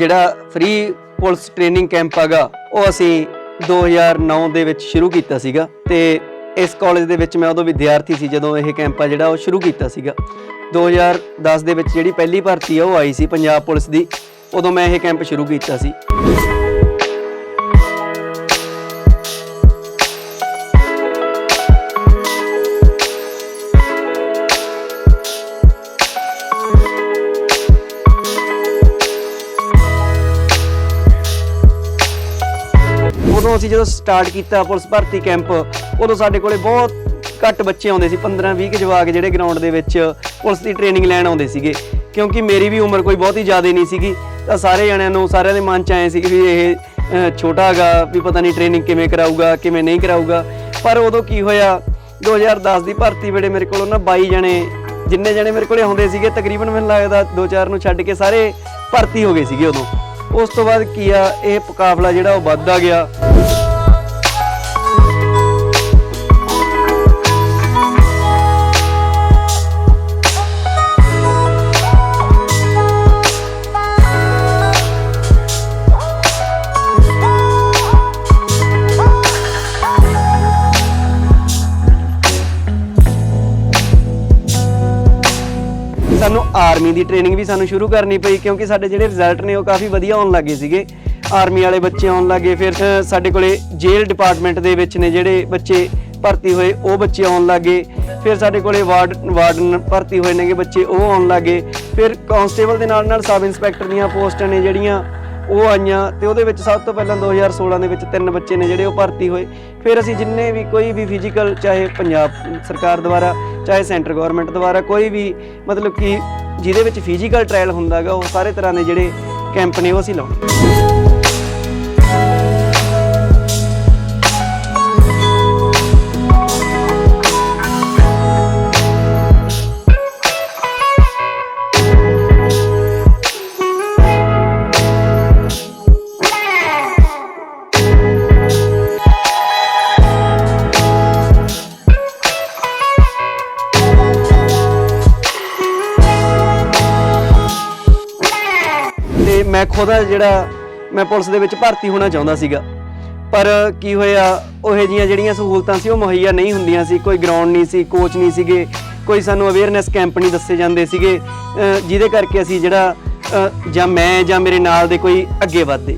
ਜਿਹੜਾ free police training camp ਹੈਗਾ, ਉਹ ਅਸੀਂ 2009 ਦੇ ਵਿੱਚ ਸ਼ੁਰੂ ਕੀਤਾ ਸੀਗਾ ਤੇ ਇਸ ਕਾਲਜ ਦੇ ਵਿੱਚ ਮੈਂ ਉਦੋਂ ਵਿਦਿਆਰਥੀ ਸੀ ਜਦੋਂ ਇਹ ਕੈਂਪ ਆ ਜਿਹੜਾ, ਉਹ ਸ਼ੁਰੂ ਕੀਤਾ ਸੀਗਾ। 2010 ਦੇ ਵਿੱਚ ਜਿਹੜੀ ਪਹਿਲੀ ਭਰਤੀ ਆ, ਉਹ ਆਈ ਸੀ ਪੰਜਾਬ ਪੁਲਿਸ ਦੀ। ਉਦੋਂ ਮੈਂ ਇਹ ਕੈਂਪ ਸ਼ੁਰੂ ਕੀਤਾ ਸੀ। ਅਸੀਂ ਜਦੋਂ ਸਟਾਰਟ ਕੀਤਾ ਪੁਲਿਸ ਭਰਤੀ ਕੈਂਪ ਉਦੋਂ ਸਾਡੇ ਕੋਲੇ ਬਹੁਤ ਘੱਟ ਬੱਚੇ ਆਉਂਦੇ ਸੀ 15 20 ਜਵਾਕ ਜਿਹੜੇ ਗਰਾਊਂਡ ਦੇ ਵਿੱਚ ਪੁਲਿਸ ਦੀ ਟ੍ਰੇਨਿੰਗ ਲੈਣ ਆਉਂਦੇ ਸੀਗੇ। ਕਿਉਂਕਿ ਮੇਰੀ ਵੀ ਉਮਰ ਕੋਈ ਬਹੁਤੀ ਜ਼ਿਆਦਾ ਨਹੀਂ ਸੀਗੀ, ਤਾਂ ਸਾਰੇ ਜਣਿਆਂ ਨੂੰ, ਸਾਰਿਆਂ ਦੇ ਮਨ ਚ ਆਏ ਸੀ ਕਿ ਵੀ ਇਹ ਛੋਟਾ ਹੈਗਾ, ਵੀ ਪਤਾ ਨਹੀਂ ਟ੍ਰੇਨਿੰਗ ਕਿਵੇਂ ਕਰਾਊਗਾ, ਕਿਵੇਂ ਨਹੀਂ ਕਰਾਊਗਾ। ਪਰ ਉਦੋਂ ਕੀ ਹੋਇਆ 2010 ਦੀ ਭਰਤੀ ਵੇਲੇ ਮੇਰੇ ਕੋਲ ਉਹਨਾਂ 22 ਜਣੇ, ਜਿੰਨੇ ਜਣੇ ਮੇਰੇ ਕੋਲੇ ਆਉਂਦੇ ਸੀਗੇ, ਤਕਰੀਬਨ ਮੈਨੂੰ ਲੱਗਦਾ 2-4 ਨੂੰ ਛੱਡ ਕੇ ਸਾਰੇ ਭਰਤੀ ਹੋ ਗਏ ਸੀਗੇ ਉਦੋਂ। ਉਸ ਤੋਂ ਬਾਅਦ ਕੀ ਆ ਇਹ ਮੁਕਾਬਲਾ ਜਿਹੜਾ ਉਹ ਵੱਧਦਾ ਗਿਆ। ਸਾਨੂੰ ਆਰਮੀ ਦੀ ਟ੍ਰੇਨਿੰਗ ਵੀ ਸਾਨੂੰ ਸ਼ੁਰੂ ਕਰਨੀ ਪਈ, ਕਿਉਂਕਿ ਸਾਡੇ ਜਿਹੜੇ ਰਿਜ਼ਲਟ ਨੇ ਉਹ ਕਾਫੀ ਵਧੀਆ ਆਉਣ ਲੱਗੇ ਸੀਗੇ। ਆਰਮੀ ਵਾਲੇ ਬੱਚੇ ਆਉਣ ਲੱਗੇ, ਫਿਰ ਸਾਡੇ ਕੋਲੇ ਜੇਲ੍ਹ ਡਿਪਾਰਟਮੈਂਟ ਦੇ ਵਿੱਚ ਨੇ ਜਿਹੜੇ ਬੱਚੇ ਭਰਤੀ ਹੋਏ, ਉਹ ਬੱਚੇ ਆਉਣ ਲੱਗੇ। ਫਿਰ ਸਾਡੇ ਕੋਲੇ ਵਾਰਡ, ਵਾਰਡਨ ਭਰਤੀ ਹੋਏ ਨੇਗੇ ਬੱਚੇ, ਉਹ ਆਉਣ ਲੱਗੇ। ਫਿਰ ਕਾਂਸਟੇਬਲ ਦੇ ਨਾਲ ਨਾਲ ਸਬ ਇੰਸਪੈਕਟਰ ਦੀਆਂ ਪੋਸਟਾਂ ਨੇ ਜਿਹੜੀਆਂ ਉਹ ਆਈਆਂ ਤੇ ਉਹਦੇ ਵਿੱਚ ਸਭ ਤੋਂ ਪਹਿਲਾਂ 2016 ਦੇ ਵਿੱਚ ਤਿੰਨ ਬੱਚੇ ਨੇ ਜਿਹੜੇ ਉਹ ਭਰਤੀ ਹੋਏ। ਫਿਰ ਅਸੀਂ ਜਿੰਨੇ ਵੀ ਕੋਈ ਵੀ ਫਿਜ਼ੀਕਲ ਚਾਹੇ ਪੰਜਾਬ ਸਰਕਾਰ ਦੁਆਰਾ, ਚਾਹੇ ਸੈਂਟਰ ਗਵਰਨਮੈਂਟ ਦੁਆਰਾ ਕੋਈ ਵੀ ਮਤਲਬ ਕਿ ਜਿਹਦੇ ਵਿੱਚ ਫਿਜ਼ੀਕਲ ਟ੍ਰਾਇਲ ਹੁੰਦਾਗਾ ਉਹ ਸਾਰੇ ਤਰ੍ਹਾਂ ਦੇ ਜਿਹੜੇ ਕੈਂਪ ਨੇ ਉਹ ਅਸੀਂ ਲਾਉਂਦੇ ਜਿਹੜਾ ਮੈਂ ਪੁਲਿਸ ਦੇ ਵਿੱਚ ਭਰਤੀ ਹੋਣਾ ਚਾਹੁੰਦਾ ਸੀਗਾ। ਪਰ ਕੀ ਹੋਇਆ, ਉਹੇ ਜੀਆਂ ਜਿਹੜੀਆਂ ਸਹੂਲਤਾਂ ਸੀ, ਉਹ ਮੁਹੱਈਆ ਨਹੀਂ ਹੁੰਦੀਆਂ ਸੀ। ਕੋਈ ਗਰਾਊਂਡ ਨਹੀਂ ਸੀ ਕੋਚ ਨਹੀਂ ਸੀਗੇ। ਕੋਈ ਸਾਨੂੰ ਅਵੇਅਰਨੈਸ ਕੈਂਪ ਨਹੀਂ ਦੱਸੇ ਜਾਂਦੇ ਸੀਗੇ। ਜਿਹਦੇ ਕਰਕੇ ਅਸੀਂ ਜਿਹੜਾ ਜਾਂ ਮੈਂ ਜਾਂ ਮੇਰੇ ਨਾਲ ਦੇ ਕੋਈ ਅੱਗੇ ਵਧਦੇ।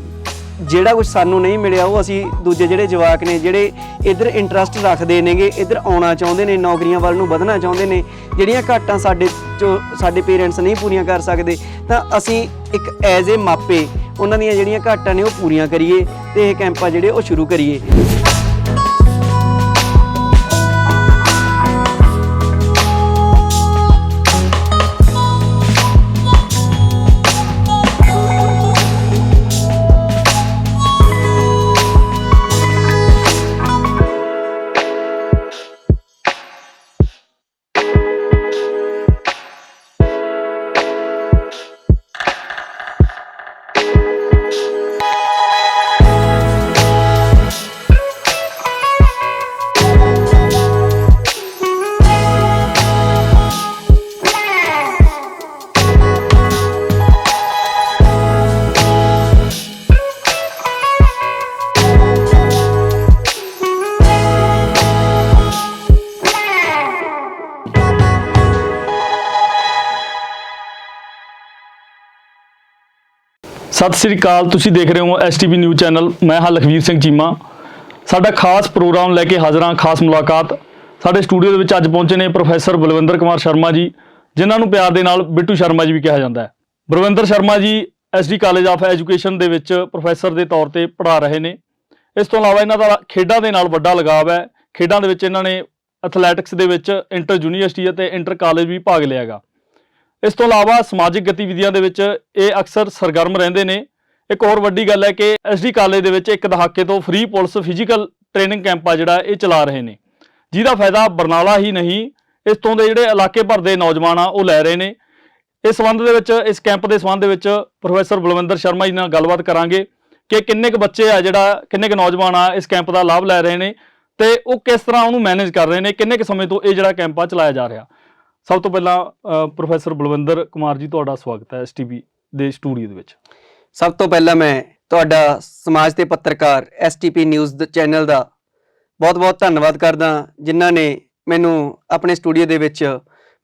ਜਿਹੜਾ ਕੁਝ ਸਾਨੂੰ ਨਹੀਂ ਮਿਲਿਆ, ਉਹ ਅਸੀਂ ਦੂਜੇ ਜਿਹੜੇ ਜਵਾਕ ਨੇ, ਜਿਹੜੇ ਇਧਰ ਇੰਟਰਸਟ ਰੱਖਦੇ ਨੇਗੇ, ਇਧਰ ਆਉਣਾ ਚਾਹੁੰਦੇ ਨੇ, ਨੌਕਰੀਆਂ ਵੱਲ ਨੂੰ ਵਧਣਾ ਚਾਹੁੰਦੇ ਨੇ, ਜਿਹੜੀਆਂ ਘਾਟਾਂ ਸਾਡੇ ਚੋਂ, ਸਾਡੇ ਪੇਰੈਂਟਸ ਨਹੀਂ ਪੂਰੀਆਂ ਕਰ ਸਕਦੇ, ਤਾਂ ਅਸੀਂ ਇੱਕ ਐਜ਼ ਏ ਮਾਪੇ ਉਹਨਾਂ ਦੀਆਂ ਜਿਹੜੀਆਂ ਘਾਟਾਂ ਨੇ ਉਹ ਪੂਰੀਆਂ ਕਰੀਏ ਤੇ ਇਹ ਕੈਂਪਾਂ ਜਿਹੜੇ ਉਹ ਸ਼ੁਰੂ ਕਰੀਏ। ਸਤਿ ਸ੍ਰੀ ਅਕਾਲ, ਤੁਸੀਂ ਦੇਖ ਰਹੇ ਹੋ ਐਸਟੀਵੀ ਨਿਊਜ਼ ਚੈਨਲ। ਮੈਂ ਹਾਂ ਲਖਵੀਰ ਸਿੰਘ ਚੀਮਾ। ਸਾਡਾ ਖਾਸ ਪ੍ਰੋਗਰਾਮ ਲੈ ਕੇ ਹਾਜ਼ਰ ਹਾਂ, ਖਾਸ ਮੁਲਾਕਾਤ। ਸਾਡੇ ਸਟੂਡੀਓ ਦੇ ਵਿੱਚ ਅੱਜ ਪਹੁੰਚੇ ਨੇ ਪ੍ਰੋਫੈਸਰ ਬਲਵਿੰਦਰ ਕੁਮਾਰ ਸ਼ਰਮਾ ਜੀ, ਜਿਨ੍ਹਾਂ ਨੂੰ ਪਿਆਰ ਦੇ ਨਾਲ ਬਿੱਟੂ ਸ਼ਰਮਾ ਜੀ ਵੀ ਕਿਹਾ ਜਾਂਦਾ ਹੈ। Balwinder Sharma ji, SD college of education ਦੇ ਵਿੱਚ ਪ੍ਰੋਫੈਸਰ ਦੇ ਤੌਰ ਤੇ ਪੜ੍ਹਾ ਰਹੇ ਨੇ। ਇਸ ਤੋਂ ਇਲਾਵਾ ਇਹਨਾਂ ਦਾ ਖੇਡਾਂ ਦੇ ਨਾਲ ਵੱਡਾ ਲਗਾਵ ਹੈ। ਖੇਡਾਂ ਦੇ ਵਿੱਚ ਇਹਨਾਂ ਨੇ ਐਥਲੈਟਿਕਸ ਦੇ ਵਿੱਚ ਇੰਟਰ ਯੂਨੀਵਰਸਿਟੀ ਅਤੇ ਇੰਟਰ ਕਾਲਜ ਵੀ ਭਾਗ ਲਿਆ ਹੈਗਾ। ਇਸ ਤੋਂ ਇਲਾਵਾ ਸਮਾਜਿਕ ਗਤੀਵਿਧੀਆਂ ਦੇ ਵਿੱਚ ਇਹ ਅਕਸਰ ਸਰਗਰਮ ਰਹਿੰਦੇ ਨੇ। ਇੱਕ ਹੋਰ ਵੱਡੀ ਗੱਲ ਹੈ ਕਿ ਐਸਡੀ ਕਾਲਜ ਦੇ ਵਿੱਚ ਇੱਕ ਦਹਾਕੇ ਤੋਂ free police physical training camp ਆ ਜਿਹੜਾ ਇਹ ਚਲਾ ਰਹੇ ਨੇ। ਜਿਹਦਾ ਫਾਇਦਾ ਬਰਨਾਲਾ ਹੀ ਨਹੀਂ, ਇਸ ਤੋਂ ਦੇ ਜਿਹੜੇ ਇਲਾਕੇ ਭਰ ਦੇ ਨੌਜਵਾਨ ਆ, ਉਹ ਲੈ ਰਹੇ ਨੇ। ਇਸ ਸੰਬੰਧ ਦੇ ਵਿੱਚ, ਇਸ ਕੈਂਪ ਦੇ ਸੰਬੰਧ ਦੇ ਵਿੱਚ ਪ੍ਰੋਫੈਸਰ ਬਲਵਿੰਦਰ ਸ਼ਰਮਾ ਜੀ ਨਾਲ ਗੱਲਬਾਤ ਕਰਾਂਗੇ ਕਿ ਕਿੰਨੇ ਕੁ ਬੱਚੇ ਆ ਜਿਹੜਾ, ਕਿੰਨੇ ਕੁ ਨੌਜਵਾਨ ਆ, ਇਸ ਕੈਂਪ ਦਾ ਲਾਭ ਲੈ ਰਹੇ ਨੇ ਤੇ ਉਹ ਕਿਸ ਤਰ੍ਹਾਂ ਉਹਨੂੰ ਮੈਨੇਜ ਕਰ ਰਹੇ ਨੇ, ਕਿੰਨੇ ਕੁ ਸਮੇਂ ਤੋਂ ਇਹ ਜਿਹੜਾ ਕੈਂਪ ਆ ਚਲਾਇਆ ਜਾ ਰਿਹਾ। ਸਭ ਤੋਂ ਪਹਿਲਾਂ ਪ੍ਰੋਫੈਸਰ ਬਲਵਿੰਦਰ ਕੁਮਾਰ ਜੀ ਤੁਹਾਡਾ ਸਵਾਗਤ ਹੈ ਐਸਟੀਵੀ ਦੇ ਸਟੂਡੀਓ ਦੇ ਵਿੱਚ। ਸਭ ਤੋਂ ਪਹਿਲਾਂ ਮੈਂ ਤੁਹਾਡਾ ਸਮਾਜ ਤੇ ਪੱਤਰਕਾਰ ਐਸਟੀਪੀ ਨਿਊਜ਼ ਦੇ ਚੈਨਲ ਦਾ ਬਹੁਤ-ਬਹੁਤ ਧੰਨਵਾਦ ਕਰਦਾ ਜਿਨ੍ਹਾਂ ਨੇ ਮੈਨੂੰ ਆਪਣੇ ਸਟੂਡੀਓ ਦੇ ਵਿੱਚ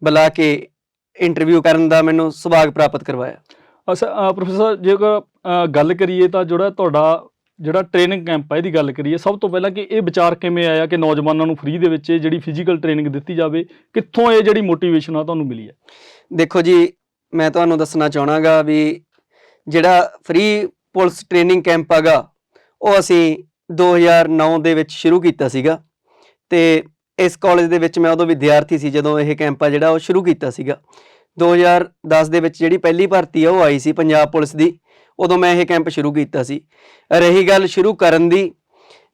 ਬੁਲਾ ਕੇ ਇੰਟਰਵਿਊ ਕਰਨ ਦਾ ਮੈਨੂੰ ਸੁਭਾਗ ਪ੍ਰਾਪਤ ਕਰਵਾਇਆ। ਅੱਛਾ ਪ੍ਰੋਫੈਸਰ ਜੇਕਰ ਗੱਲ ਕਰੀਏ ਤਾਂ ਜਿਹੜਾ ਤੁਹਾਡਾ ਜਿਹੜਾ ਟ੍ਰੇਨਿੰਗ ਕੈਂਪ ਹੈ ਇਹਦੀ ਗੱਲ ਕਰੀਏ, ਸਭ ਤੋਂ ਪਹਿਲਾਂ ਕਿ ਇਹ ਵਿਚਾਰ ਕਿਵੇਂ ਆਇਆ ਕਿ ਨੌਜਵਾਨਾਂ ਨੂੰ ਫ੍ਰੀ ਦੇ ਵਿੱਚ ਜਿਹੜੀ ਫਿਜ਼ੀਕਲ ਟ੍ਰੇਨਿੰਗ ਦਿੱਤੀ ਜਾਵੇ, ਕਿੱਥੋਂ ਇਹ ਜਿਹੜੀ ਮੋਟੀਵੇਸ਼ਨ ਆ ਤੁਹਾਨੂੰ ਮਿਲੀ ਹੈ? ਦੇਖੋ ਜੀ, ਮੈਂ ਤੁਹਾਨੂੰ ਦੱਸਣਾ ਚਾਹਣਾਗਾ ਵੀ ਜਿਹੜਾ ਫ੍ਰੀ ਪੁਲਿਸ ਟ੍ਰੇਨਿੰਗ ਕੈਂਪ ਹੈਗਾ ਉਹ ਅਸੀਂ 2009 ਦੇ ਵਿੱਚ ਸ਼ੁਰੂ ਕੀਤਾ ਸੀਗਾ ਤੇ ਇਸ ਕਾਲਜ ਦੇ ਵਿੱਚ ਮੈਂ ਉਦੋਂ ਵਿਦਿਆਰਥੀ ਸੀ ਜਦੋਂ ਇਹ ਕੈਂਪ ਆ ਜਿਹੜਾ, ਉਹ ਸ਼ੁਰੂ ਕੀਤਾ ਸੀਗਾ। 2010 ਦੇ ਵਿੱਚ ਜਿਹੜੀ ਪਹਿਲੀ ਭਰਤੀ ਆ, ਉਹ ਆਈ ਸੀ ਪੰਜਾਬ ਪੁਲਿਸ ਦੀ। ਉਦੋਂ ਮੈਂ ਇਹ ਕੈਂਪ ਸ਼ੁਰੂ ਕੀਤਾ ਸੀ। ਰਹੀ ਗੱਲ ਸ਼ੁਰੂ ਕਰਨ ਦੀ,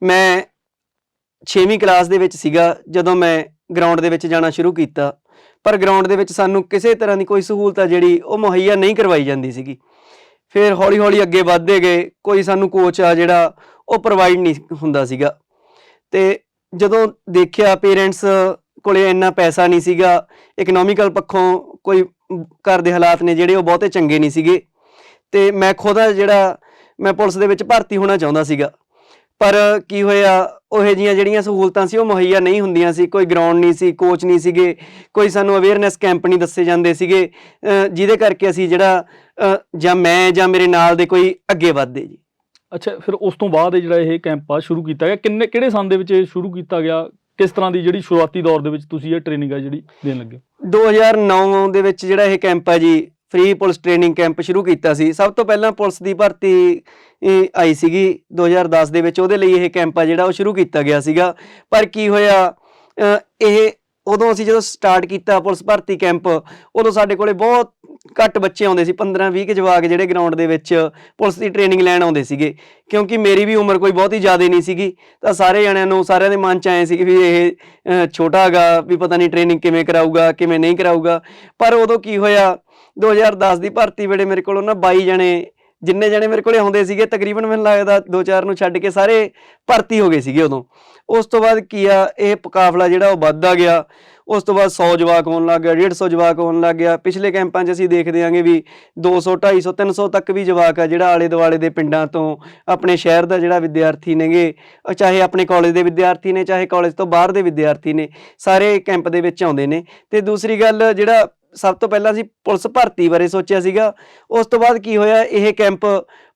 ਮੈਂ 6ਵੀਂ ਕਲਾਸ ਦੇ ਵਿੱਚ ਸੀਗਾ, ਜਦੋਂ ਮੈਂ ਗਰਾਊਂਡ ਦੇ ਵਿੱਚ ਜਾਣਾ ਸ਼ੁਰੂ ਕੀਤਾ। ਪਰ ਗਰਾਊਂਡ ਦੇ ਵਿੱਚ ਸਾਨੂੰ ਕਿਸੇ ਤਰ੍ਹਾਂ ਦੀ ਕੋਈ ਸਹੂਲਤ ਆ ਜਿਹੜੀ ਉਹ ਮੁਹੱਈਆ ਨਹੀਂ ਕਰਵਾਈ ਜਾਂਦੀ ਸੀਗੀ। ਫਿਰ ਹੌਲੀ-ਹੌਲੀ ਅੱਗੇ ਵਧਦੇ ਗਏ, ਕੋਈ ਸਾਨੂੰ ਕੋਚ ਆ ਜਿਹੜਾ ਉਹ ਪ੍ਰੋਵਾਈਡ ਨਹੀਂ ਹੁੰਦਾ ਸੀਗਾ। ਤੇ ਜਦੋਂ ਦੇਖਿਆ ਪੇਰੈਂਟਸ ਕੋਲੇ ਇੰਨਾ ਪੈਸਾ ਨਹੀਂ ਸੀਗਾ ਇਕਨੋਮਿਕਲ ਪੱਖੋਂ ਕੋਈ ਘਰ ਦੇ ਹਾਲਾਤ ਨੇ ਜਿਹੜੇ ਉਹ ਬਹੁਤੇ ਚੰਗੇ ਨਹੀਂ ਸੀਗੇ। ਤੇ ਮੈਂ ਖੁਦ ਆ ਜਿਹੜਾ ਮੈਂ ਪੁਲਿਸ ਦੇ ਵਿੱਚ ਭਰਤੀ ਹੋਣਾ ਚਾਹੁੰਦਾ ਸੀਗਾ। ਪਰ ਕੀ ਹੋਇਆ ਉਹ ਜੀਆਂ ਜਿਹੜੀਆਂ ਸਹੂਲਤਾਂ ਸੀ ਉਹ ਮੁਹੱਈਆ ਨਹੀਂ ਹੁੰਦੀਆਂ ਸੀ। ਕੋਈ ਗਰਾਊਂਡ ਨਹੀਂ ਸੀ ਕੋਚ ਨਹੀਂ ਸੀਗੇ ਕੋਈ ਸਾਨੂੰ ਅਵੇਅਰਨੈਸ ਕੈਂਪ ਨਹੀਂ ਦੱਸੇ ਜਾਂਦੇ ਸੀਗੇ। ਜਿਹਦੇ ਕਰਕੇ ਅਸੀਂ ਜਿਹੜਾ ਜਾਂ ਮੈਂ ਜਾਂ ਮੇਰੇ ਨਾਲ ਦੇ ਕੋਈ ਅੱਗੇ ਵੱਧਦੇ ਜੀ। ਅੱਛਾ ਫਿਰ ਉਸ ਤੋਂ ਬਾਅਦ ਜਿਹੜਾ ਇਹ ਕੈਂਪ ਆ ਸ਼ੁਰੂ ਕੀਤਾ ਗਿਆ ਕਿੰਨੇ ਕਿਹੜੇ ਸਾਲ ਦੇ ਵਿੱਚ ਇਹ ਸ਼ੁਰੂ ਕੀਤਾ ਗਿਆ? ਕਿਸ ਤਰ੍ਹਾਂ ਦੀ ਜਿਹੜੀ ਸ਼ੁਰੂਆਤੀ ਦੌਰ ਦੇ ਵਿੱਚ ਤੁਸੀਂ ਇਹ ਟ੍ਰੇਨਿੰਗ ਆ ਜਿਹੜੀ ਦੇਣ ਲੱਗੇ 2009 ਦੇ ਵਿੱਚ ਜਿਹੜਾ ਇਹ ਕੈਂਪ ਹੈ ਜੀ ਫ੍ਰੀ ਪੁਲਿਸ ਟ੍ਰੇਨਿੰਗ ਕੈਂਪ ਸ਼ੁਰੂ ਕੀਤਾ ਸੀ। ਸਭ ਤੋਂ ਪਹਿਲਾਂ ਪੁਲਿਸ ਦੀ ਭਰਤੀ ਆਈ ਸੀਗੀ 2010 ਦੇ ਵਿੱਚ। ਉਹਦੇ ਲਈ ਇਹ ਕੈਂਪ ਆ ਜਿਹੜਾ, ਉਹ ਸ਼ੁਰੂ ਕੀਤਾ ਗਿਆ ਸੀਗਾ। ਪਰ ਕੀ ਹੋਇਆ ਇਹ ਉਦੋਂ ਅਸੀਂ ਜਦੋਂ ਸਟਾਰਟ ਕੀਤਾ ਪੁਲਿਸ ਭਰਤੀ ਕੈਂਪ ਉਦੋਂ ਸਾਡੇ ਕੋਲੇ ਬਹੁਤ ਘੱਟ ਬੱਚੇ ਆਉਂਦੇ ਸੀ। 15 20 ਕੁ ਜਵਾਕ ਜਿਹੜੇ ਗਰਾਊਂਡ ਦੇ ਵਿੱਚ ਪੁਲਿਸ ਦੀ ਟ੍ਰੇਨਿੰਗ ਲੈਣ ਆਉਂਦੇ ਸੀਗੇ। ਕਿਉਂਕਿ ਮੇਰੀ ਵੀ ਉਮਰ ਕੋਈ ਬਹੁਤੀ ਜ਼ਿਆਦਾ ਨਹੀਂ ਸੀਗੀ, ਤਾਂ ਸਾਰੇ ਜਣਿਆਂ ਨੂੰ, ਸਾਰਿਆਂ ਦੇ ਮਨ ਚ ਆਏ ਸੀ ਕਿ ਵੀ ਇਹ ਛੋਟਾ ਹੈਗਾ, ਵੀ ਪਤਾ ਨਹੀਂ ਟ੍ਰੇਨਿੰਗ ਕਿਵੇਂ ਕਰਾਊਗਾ, ਕਿਵੇਂ ਨਹੀਂ ਕਰਾਊਗਾ। ਪਰ ਉਦੋਂ ਕੀ ਹੋਇਆ 2010 ਦੀ ਭਰਤੀ ਵੇਲੇ ਮੇਰੇ ਕੋਲ ਉਹਨਾਂ 22 ਜਣੇ, ਜਿੰਨੇ ਜਣੇ ਮੇਰੇ ਕੋਲੇ ਆਉਂਦੇ ਸੀਗੇ, ਤਕਰੀਬਨ ਮੈਨੂੰ ਲੱਗਦਾ 2-4 ਨੂੰ ਛੱਡ ਕੇ ਸਾਰੇ ਭਰਤੀ ਹੋ ਗਏ ਸੀਗੇ ਉਦੋਂ। ਉਸ ਤੋਂ ਬਾਅਦ ਕੀ ਆ, ਇਹ ਮੁਕਾਬਲਾ ਜਿਹੜਾ ਉਹ ਵੱਧਦਾ ਗਿਆ। ਉਸ ਤੋਂ ਬਾਅਦ 100 ਜਵਾਕ ਹੋਣ ਲੱਗ ਗਿਆ 150 ਜਵਾਕ ਹੋਣ ਲੱਗ ਗਿਆ। ਪਿਛਲੇ ਕੈਂਪਾਂ 'ਚ ਅਸੀਂ ਦੇਖਦੇ ਆਂਗੇ ਵੀ 200 250 300 ਤੱਕ ਵੀ ਜਵਾਕ ਆ ਜਿਹੜਾ ਆਲੇ ਦੁਆਲੇ ਦੇ ਪਿੰਡਾਂ ਤੋਂ, ਆਪਣੇ ਸ਼ਹਿਰ ਦਾ ਜਿਹੜਾ ਵਿਦਿਆਰਥੀ ਨੇਗੇ, ਚਾਹੇ ਆਪਣੇ ਕਾਲਜ ਦੇ ਵਿਦਿਆਰਥੀ ਨੇ, ਚਾਹੇ ਕਾਲਜ ਤੋਂ ਬਾਹਰ ਦੇ ਵਿਦਿਆਰਥੀ ਨੇ, ਸਾਰੇ ਕੈਂਪ ਦੇ ਵਿੱਚ ਆਉਂਦੇ ਨੇ। ਤੇ ਦੂਸਰੀ ਗੱਲ ਜਿਹੜਾ ਸਭ ਤੋਂ ਪਹਿਲਾਂ ਅਸੀਂ ਪੁਲਿਸ ਭਰਤੀ ਬਾਰੇ ਸੋਚਿਆ ਸੀਗਾ। ਉਸ ਤੋਂ ਬਾਅਦ ਕੀ ਹੋਇਆ? ਇਹ ਕੈਂਪ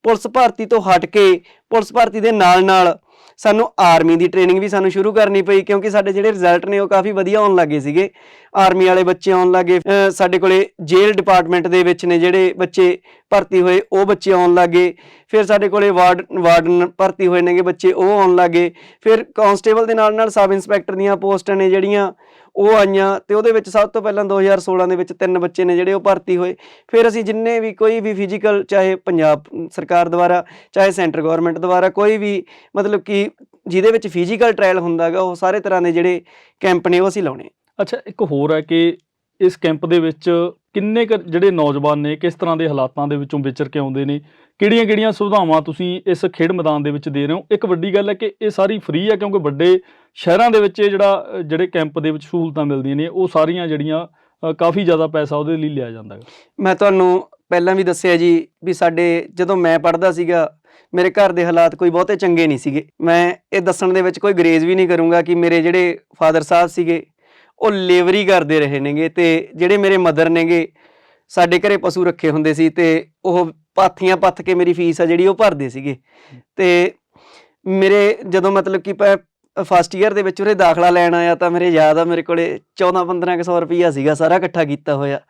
ਪੁਲਿਸ ਭਰਤੀ ਤੋਂ ਹਟ ਕੇ ਪੁਲਿਸ ਭਰਤੀ ਦੇ ਨਾਲ-ਨਾਲ ਸਾਨੂੰ ਆਰਮੀ ਦੀ ਟ੍ਰੇਨਿੰਗ ਵੀ ਸਾਨੂੰ ਸ਼ੁਰੂ ਕਰਨੀ ਪਈ ਕਿਉਂਕਿ ਸਾਡੇ ਜਿਹੜੇ ਰਿਜ਼ਲਟ ਨੇ ਉਹ ਕਾਫੀ ਵਧੀਆ ਆਉਣ ਲੱਗੇ ਸੀਗੇ। ਆਰਮੀ ਵਾਲੇ ਬੱਚੇ ਆਉਣ ਲੱਗੇ। ਅਹ ਸਾਡੇ ਕੋਲੇ ਜੇਲ੍ਹ ਡਿਪਾਰਟਮੈਂਟ ਦੇ ਵਿੱਚ ਨੇ ਜਿਹੜੇ ਬੱਚੇ ਭਰਤੀ ਹੋਏ, ਉਹ ਬੱਚੇ ਆਉਣ ਲੱਗੇ। ਫਿਰ ਸਾਡੇ ਕੋਲੇ ਵਾਰਡ, ਵਾਰਡਨ ਭਰਤੀ ਹੋਏ ਨੇਗੇ ਬੱਚੇ, ਉਹ ਆਉਣ ਲੱਗੇ। ਫਿਰ ਕਾਂਸਟੇਬਲ ਦੇ ਨਾਲ ਨਾਲ ਸਬ ਇੰਸਪੈਕਟਰ ਦੀਆਂ ਪੋਸਟਾਂ ਨੇ ਜਿਹੜੀਆਂ ਉਹ ਆਈਆਂ ਤੇ ਉਹਦੇ ਵਿੱਚ ਸਭ ਤੋਂ ਪਹਿਲਾਂ 2016 ਦੇ ਵਿੱਚ ਤਿੰਨ ਬੱਚੇ ਨੇ ਜਿਹੜੇ ਉਹ ਭਰਤੀ ਹੋਏ। ਫਿਰ ਅਸੀਂ ਜਿੰਨੇ ਵੀ ਕੋਈ ਵੀ ਫਿਜ਼ੀਕਲ ਚਾਹੇ ਪੰਜਾਬ ਸਰਕਾਰ ਦੁਆਰਾ, ਚਾਹੇ ਸੈਂਟਰ ਗਵਰਨਮੈਂਟ ਦੁਆਰਾ, ਕੋਈ ਵੀ ਮਤਲਬ ਕਿ ਜਿਹਦੇ ਵਿੱਚ ਫਿਜ਼ੀਕਲ ਟ੍ਰਾਇਲ ਹੁੰਦਾਗਾ ਉਹ ਸਾਰੇ ਤਰ੍ਹਾਂ ਦੇ ਜਿਹੜੇ ਕੈਂਪ ਨੇ ਉਹ ਅਸੀਂ ਲਾਉਣੇ ਅੱਛਾ, ਇੱਕ ਹੋਰ ਹੈ ਕਿ ਇਸ ਕੈਂਪ ਦੇ ਵਿੱਚ ਕਿੰਨੇ ਕੁ ਜਿਹੜੇ ਨੌਜਵਾਨ ਨੇ, ਕਿਸ ਤਰ੍ਹਾਂ ਦੇ ਹਾਲਾਤਾਂ ਦੇ ਵਿੱਚੋਂ ਵਿਚਰ ਕੇ ਆਉਂਦੇ ਨੇ? ਕਿਹੜੀਆਂ-ਕਿਹੜੀਆਂ ਸੁਵਿਧਾਵਾਂ ਤੁਸੀਂ ਇਸ ਖੇਡ ਮੈਦਾਨ ਦੇ ਵਿੱਚ ਦੇ ਰਹੇ ਹੋ? ਇੱਕ ਵੱਡੀ ਗੱਲ ਹੈ ਕਿ ਇਹ ਸਾਰੀ ਫ੍ਰੀ ਹੈ ਕਿਉਂਕਿ ਵੱਡੇ ਸ਼ਹਿਰਾਂ ਦੇ ਵਿੱਚ ਇਹ ਜਿਹੜਾ ਜਿਹੜੇ ਕੈਂਪ ਦੇ ਵਿੱਚ ਸਹੂਲਤਾਂ ਮਿਲਦੀਆਂ ਨੇ, ਉਹ ਸਾਰੀਆਂ ਜਿਹੜੀਆਂ ਕਾਫੀ ਜ਼ਿਆਦਾ ਪੈਸਾ ਉਹਦੇ ਲਈ ਲਿਆ ਜਾਂਦਾ ਹੈ ਮੈਂ ਤੁਹਾਨੂੰ ਪਹਿਲਾਂ ਵੀ ਦੱਸਿਆ ਜੀ ਵੀ ਸਾਡੇ ਜਦੋਂ ਮੈਂ ਪੜ੍ਹਦਾ ਸੀਗਾ, ਮੇਰੇ ਘਰ ਦੇ ਹਾਲਾਤ ਕੋਈ ਬਹੁਤੇ ਚੰਗੇ ਨਹੀਂ ਸੀਗੇ। ਮੈਂ ਇਹ ਦੱਸਣ ਦੇ ਵਿੱਚ ਕੋਈ ਗਰੇਜ਼ ਵੀ ਨਹੀਂ ਕਰੂੰਗਾ ਕਿ ਮੇਰੇ ਜਿਹੜੇ ਫਾਦਰ ਸਾਹਿਬ ਸੀਗੇ, ਉਹ ਲੇਬਰੀ ਕਰਦੇ ਰਹੇ ਨੇਗੇ ਤੇ ਜਿਹੜੇ ਮੇਰੇ ਮਦਰ ਨੇਗੇ ਸਾਡੇ ਘਰੇ ਪਸ਼ੂ ਰੱਖੇ ਹੁੰਦੇ ਸੀ ਤੇ ਉਹ ਪਾਥੀਆਂ ਪੱਥ ਕੇ ਮੇਰੀ ਫੀਸ ਆ ਜਿਹੜੀ ਉਹ ਭਰਦੇ ਸੀਗੇ। ਤੇ ਮੇਰੇ ਜਦੋਂ ਮਤਲਬ ਕਿ ਫਸਟ ਈਅਰ ਦੇ ਵਿੱਚ ਉਰੇ ਦਾਖਲਾ ਲੈਣ ਆਇਆ ਤਾਂ ਮੇਰੇ ਯਾਦ ਆ ਮੇਰੇ ਕੋਲੇ 14-15 ਸੌ ਰੁਪਈਆ ਸੀਗਾ ਸਾਰਾ ਇਕੱਠਾ ਕੀਤਾ ਹੋਇਆ।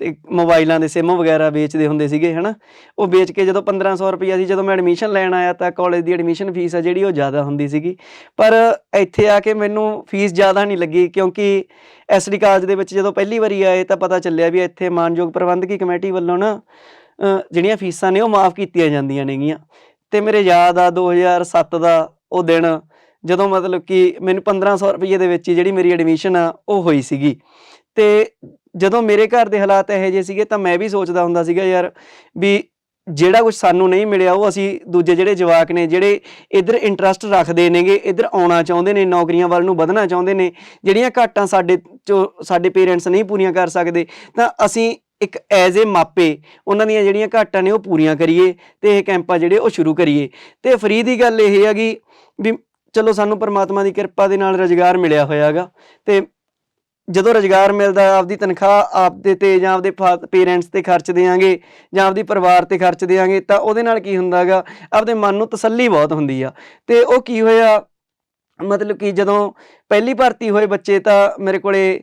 ਤੇ ਮੋਬਾਈਲਾਂ ਦੇ ਸਿਮ ਵਗੈਰਾ ਵੇਚਦੇ ਹੁੰਦੇ ਸੀਗੇ, ਹਨਾ? ਉਹ ਵੇਚ ਕੇ ਜਦੋਂ 1500 ਰੁਪਈਆ ਸੀ ਜਦੋਂ ਮੈਂ ਐਡਮਿਸ਼ਨ ਲੈਣ ਆਇਆ ਤਾਂ ਕਾਲਜ ਦੀ ਐਡਮਿਸ਼ਨ ਫੀਸ ਆ ਜਿਹੜੀ ਉਹ ਜ਼ਿਆਦਾ ਹੁੰਦੀ ਸੀਗੀ। ਪਰ ਇੱਥੇ ਆ ਕੇ ਮੈਨੂੰ ਫੀਸ ਜ਼ਿਆਦਾ ਨਹੀਂ ਲੱਗੀ ਕਿਉਂਕਿ ਐਸਡੀ ਕਾਲਜ ਦੇ ਵਿੱਚ ਜਦੋਂ ਪਹਿਲੀ ਵਾਰੀ ਆਏ ਤਾਂ ਪਤਾ ਚੱਲਿਆ ਵੀ ਇੱਥੇ ਮਾਨਯੋਗ ਪ੍ਰਬੰਧਕੀ ਕਮੇਟੀ ਵੱਲੋਂ ਨਾ ਜਿਹੜੀਆਂ ਫੀਸਾਂ ਨੇ ਉਹ ਮਾਫ ਕੀਤੀਆਂ ਜਾਂਦੀਆਂ ਨੇਗੀਆਂ। ਤੇ ਮੇਰੇ ਯਾਦ ਆ 2007 ਦਾ ਉਹ ਦਿਨ ਜਦੋਂ ਮਤਲਬ ਕਿ ਮੈਨੂੰ 1500 ਰੁਪਏ ਦੇ ਵਿੱਚ ਹੀ ਜਿਹੜੀ ਮੇਰੀ ਐਡਮਿਸ਼ਨ ਆ ਉਹ ਹੋਈ ਸੀਗੀ। ਤੇ ਜਦੋਂ ਮੇਰੇ ਘਰ ਦੇ ਹਾਲਾਤ ਇਹੋ ਜਿਹੇ ਸੀਗੇ ਤਾਂ ਮੈਂ ਵੀ ਸੋਚਦਾ ਹੁੰਦਾ ਸੀਗਾ ਯਾਰ ਵੀ ਜਿਹੜਾ ਕੁਝ ਸਾਨੂੰ ਨਹੀਂ ਮਿਲਿਆ ਉਹ ਅਸੀਂ ਦੂਜੇ ਜਿਹੜੇ ਜਵਾਕ ਨੇ, ਜਿਹੜੇ ਇਧਰ ਇੰਟਰਸਟ ਰੱਖਦੇ ਨੇਗੇ, ਇਧਰ ਆਉਣਾ ਚਾਹੁੰਦੇ ਨੇ, ਨੌਕਰੀਆਂ ਵੱਲ ਨੂੰ ਵਧਣਾ ਚਾਹੁੰਦੇ ਨੇ, ਜਿਹੜੀਆਂ ਘਾਟਾਂ ਸਾਡੇ ਚੋਂ ਸਾਡੇ ਪੇਰੈਂਟਸ ਨਹੀਂ ਪੂਰੀਆਂ ਕਰ ਸਕਦੇ, ਤਾਂ ਅਸੀਂ ਇੱਕ ਐਜ਼ ਏ ਮਾਪੇ ਉਹਨਾਂ ਦੀਆਂ ਜਿਹੜੀਆਂ ਘਾਟਾਂ ਨੇ ਉਹ ਪੂਰੀਆਂ ਕਰੀਏ ਤੇ ਇਹ ਕੈਂਪਾਂ ਜਿਹੜੇ ਉਹ ਸ਼ੁਰੂ ਕਰੀਏ। ਤੇ ਫਰੀ ਦੀ ਗੱਲ ਇਹ ਹੈਗੀ ਵੀ ਚਲੋ ਸਾਨੂੰ ਪਰਮਾਤਮਾ ਦੀ ਕਿਰਪਾ ਦੇ ਨਾਲ ਰੁਜ਼ਗਾਰ ਮਿਲਿਆ ਹੋਇਆਗਾ ਤੇ ਜਦੋਂ ਰੁਜ਼ਗਾਰ ਮਿਲਦਾ ਆਪਦੀ ਤਨਖਾਹ ਆਪਦੇ ਤੇ ਜਾਂ ਆਪਦੇ ਪੇਰੈਂਟਸ ਤੇ ਖਰਚ ਦੇਾਂਗੇ ਜਾਂ ਆਪਦੀ ਪਰਿਵਾਰ ਤੇ ਖਰਚ ਦੇਾਂਗੇ ਤਾਂ ਉਹਦੇ ਨਾਲ ਕੀ ਹੁੰਦਾਗਾ ਆਪਦੇ ਮਨ ਨੂੰ ਤਸੱਲੀ ਬਹੁਤ ਹੁੰਦੀ ਆ। ਤੇ ਉਹ ਕੀ ਹੋਇਆ, ਮਤਲਬ ਕਿ ਜਦੋਂ ਪਹਿਲੀ ਭਰਤੀ ਹੋਏ ਬੱਚੇ ਤਾਂ ਮੇਰੇ ਕੋਲੇ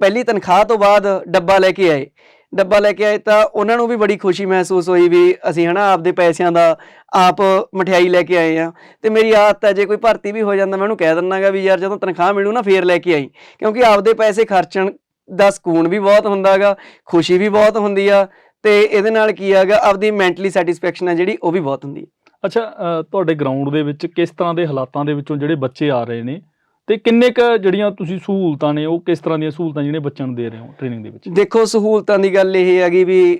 ਪਹਿਲੀ ਤਨਖਾਹ ਤੋਂ ਬਾਅਦ ਡੱਬਾ ਲੈ ਕੇ ਆਏ। ਡੱਬਾ ਲੈ ਕੇ ਆਏ ਤਾਂ ਉਹਨਾਂ ਨੂੰ ਵੀ ਬੜੀ ਖੁਸ਼ੀ ਮਹਿਸੂਸ ਹੋਈ ਵੀ ਅਸੀਂ ਹਨਾ ਆਪਦੇ ਪੈਸਿਆਂ ਦਾ ਆਪ ਮਠਿਆਈ ਲੈ ਕੇ ਆਏ ਆ ਤੇ ਮੇਰੀ ਆਦਤ ਹੈ, ਜੇ ਕੋਈ ਭਰਤੀ ਵੀ ਹੋ ਜਾਂਦਾ, ਮੈਂ ਉਹਨੂੰ ਕਹਿ ਦਿੰਦਾਗਾ ਵੀ ਯਾਰ ਜਦੋਂ ਤਨਖਾਹ ਮਿਲੂ ਨਾ ਫੇਰ ਲੈ ਕੇ ਆਈ। ਕਿਉਂਕਿ ਆਪਦੇ ਪੈਸੇ ਖਰਚਣ ਦਾ ਸਕੂਨ ਵੀ ਬਹੁਤ ਹੁੰਦਾਗਾ ਖੁਸ਼ੀ ਵੀ ਬਹੁਤ ਹੁੰਦੀ ਆ, ਤੇ ਇਹਦੇ ਨਾਲ ਕੀ ਹੈਗਾ ਆਪਦੀ ਮੈਂਟਲੀ ਸੈਟੀਸਫੈਕਸ਼ਨ ਹੈ ਜਿਹੜੀ, ਉਹ ਵੀ ਬਹੁਤ ਹੁੰਦੀ ਹੈ ਅੱਛਾ ਤੁਹਾਡੇ ਗਰਾਊਂਡ ਦੇ ਵਿੱਚ ਕਿਸ ਤਰ੍ਹਾਂ ਦੇ ਹਾਲਾਤਾਂ ਦੇ ਵਿੱਚੋਂ ਜਿਹੜੇ ਬੱਚੇ ਆ ਰਹੇ ਨੇ ਤੇ ਕਿੰਨੇ ਕ ਜਿਹੜੀਆਂ ਤੁਸੀਂ ਸਹੂਲਤਾਂ ਨੇ, ਉਹ ਕਿਸ ਤਰ੍ਹਾਂ ਦੀਆਂ ਸਹੂਲਤਾਂ ਜਿਹੜੇ ਬੱਚਿਆਂ ਨੂੰ ਦੇ ਰਹੇ ਹੋ ਟ੍ਰੇਨਿੰਗ ਦੇ ਵਿੱਚ? ਦੇਖੋ, ਸਹੂਲਤਾਂ ਦੀ ਗੱਲ ਇਹ ਹੈਗੀ ਵੀ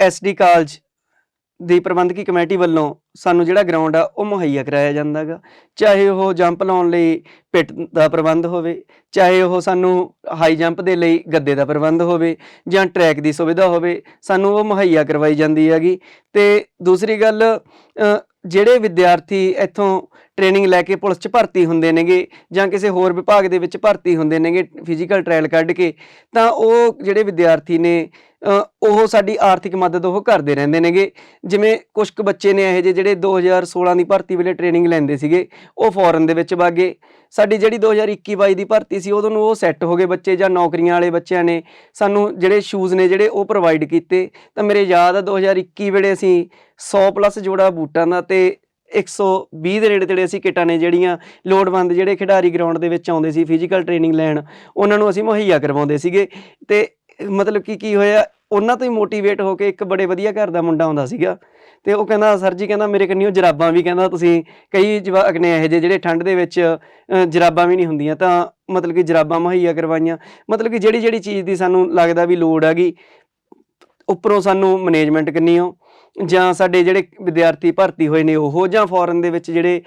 ਐਸਡੀ ਕਾਲਜ ਦੀ ਪ੍ਰਬੰਧਕੀ ਕਮੇਟੀ ਵੱਲੋਂ ਸਾਨੂੰ ਜਿਹੜਾ ਗਰਾਊਂਡ ਆ, ਉਹ ਮੁਹੱਈਆ ਕਰਾਇਆ ਜਾਂਦਾਗਾ ਚਾਹੇ ਉਹ ਜੰਪ ਲਾਉਣ ਲਈ ਪਿੱਟ ਦਾ ਪ੍ਰਬੰਧ ਹੋਵੇ, ਚਾਹੇ ਉਹ ਸਾਨੂੰ ਹਾਈ ਜੰਪ ਦੇ ਲਈ ਗੱਦੇ ਦਾ ਪ੍ਰਬੰਧ ਹੋਵੇ ਜਾਂ ਟਰੈਕ ਦੀ ਸੁਵਿਧਾ ਹੋਵੇ, ਸਾਨੂੰ ਉਹ ਮੁਹੱਈਆ ਕਰਵਾਈ ਜਾਂਦੀ ਹੈਗੀ। ਤੇ ਦੂਸਰੀ ਗੱਲ ਜਿਹੜੇ ਵਿਦਿਆਰਥੀ ਇੱਥੋਂ ਟ੍ਰੇਨਿੰਗ ਲੈ ਕੇ ਪੁਲਿਸ 'ਚ ਭਰਤੀ ਹੁੰਦੇ ਨੇਗੇ ਜਾਂ ਕਿਸੇ ਹੋਰ ਵਿਭਾਗ ਦੇ ਵਿੱਚ ਭਰਤੀ ਹੁੰਦੇ ਨੇਗੇ ਫਿਜ਼ੀਕਲ ਟ੍ਰਾਇਲ ਕੱਢ ਕੇ, ਤਾਂ ਉਹ ਜਿਹੜੇ ਵਿਦਿਆਰਥੀ ਨੇ ਉਹ ਸਾਡੀ ਆਰਥਿਕ ਮਦਦ ਉਹ ਕਰਦੇ ਰਹਿੰਦੇ ਨੇਗੇ। ਜਿਵੇਂ ਕੁਝ ਕੁ ਬੱਚੇ ਨੇ ਇਹੋ ਜਿਹੇ ਜਿਹੜੇ 2016 ਦੀ ਭਰਤੀ ਵੇਲੇ ਟ੍ਰੇਨਿੰਗ ਲੈਂਦੇ ਸੀਗੇ, ਉਹ ਫੋਰਨ ਦੇ ਵਿੱਚ ਵਾਗੇ ਸਾਡੀ ਜਿਹੜੀ 2021-22 ਦੀ ਭਰਤੀ ਸੀ, ਉਦੋਂ ਨੂੰ ਉਹ ਸੈੱਟ ਹੋ ਗਏ ਬੱਚੇ ਜਾਂ ਨੌਕਰੀਆਂ ਵਾਲੇ ਬੱਚਿਆਂ ਨੇ। ਸਾਨੂੰ ਜਿਹੜੇ ਸ਼ੂਜ਼ ਨੇ ਜਿਹੜੇ ਉਹ ਪ੍ਰੋਵਾਈਡ ਕੀਤੇ। ਤਾਂ ਮੇਰੇ ਯਾਦ ਆ 2021 ਵੇਲੇ ਅਸੀਂ 100 ਪਲੱਸ ਜੋੜਾ ਬੂਟਾਂ ਦਾ ਤੇ 120 ਦੇ ਨੇੜੇ ਤੇੜੇ ਅਸੀਂ ਕਿਟਾਂ ਨੇ ਜਿਹੜੀਆਂ ਲੋੜਵੰਦ ਜਿਹੜੇ ਖਿਡਾਰੀ ਗਰਾਊਂਡ ਦੇ ਵਿੱਚ ਆਉਂਦੇ ਸੀ ਫਿਜ਼ੀਕਲ ਟ੍ਰੇਨਿੰਗ ਲੈਣ, ਉਹਨਾਂ ਨੂੰ ਅਸੀਂ ਮੁਹੱਈਆ ਕਰਵਾਉਂਦੇ ਸੀਗੇ। ਤੇ ਮਤਲਬ ਕਿ ਕੀ ਹੋਇਆ, ਉਹਨਾਂ ਤੋਂ ਹੀ ਮੋਟੀਵੇਟ ਹੋ ਕੇ ਇੱਕ ਬੜੇ ਵਧੀਆ ਘਰ ਦਾ ਮੁੰਡਾ ਆਉਂਦਾ ਸੀਗਾ। ਤੇ ਉਹ ਕਹਿੰਦਾ, ਸਰ ਜੀ, ਕਹਿੰਦਾ ਮੇਰੇ ਕੰਨੀ ਉਹ ਜਰਾਬਾਂ ਵੀ, ਕਹਿੰਦਾ ਤੁਸੀਂ ਕਈ ਜਵਾਕ ਨੇ ਇਹੋ ਜਿਹੇ ਜਿਹੜੇ ਠੰਡ ਦੇ ਵਿੱਚ ਜਰਾਬਾਂ ਵੀ ਨਹੀਂ ਹੁੰਦੀਆਂ, ਤਾਂ ਮਤਲਬ ਕਿ ਜਰਾਬਾਂ ਮੁਹੱਈਆ ਕਰਵਾਈਆਂ। ਮਤਲਬ ਕਿ ਜਿਹੜੀ ਜਿਹੜੀ ਚੀਜ਼ ਦੀ ਸਾਨੂੰ ਲੱਗਦਾ ਵੀ ਲੋੜ ਹੈਗੀ, ਉੱਪਰੋਂ ਸਾਨੂੰ ਮੈਨੇਜਮੈਂਟ ਕੰਨੀਓ ਜਾਂ ਸਾਡੇ ਜਿਹੜੇ ਵਿਦਿਆਰਥੀ ਭਰਤੀ ਹੋਏ ਨੇ ਉਹ ਜਾਂ ਫੋਰਨ ਦੇ ਵਿੱਚ ਜਿਹੜੇ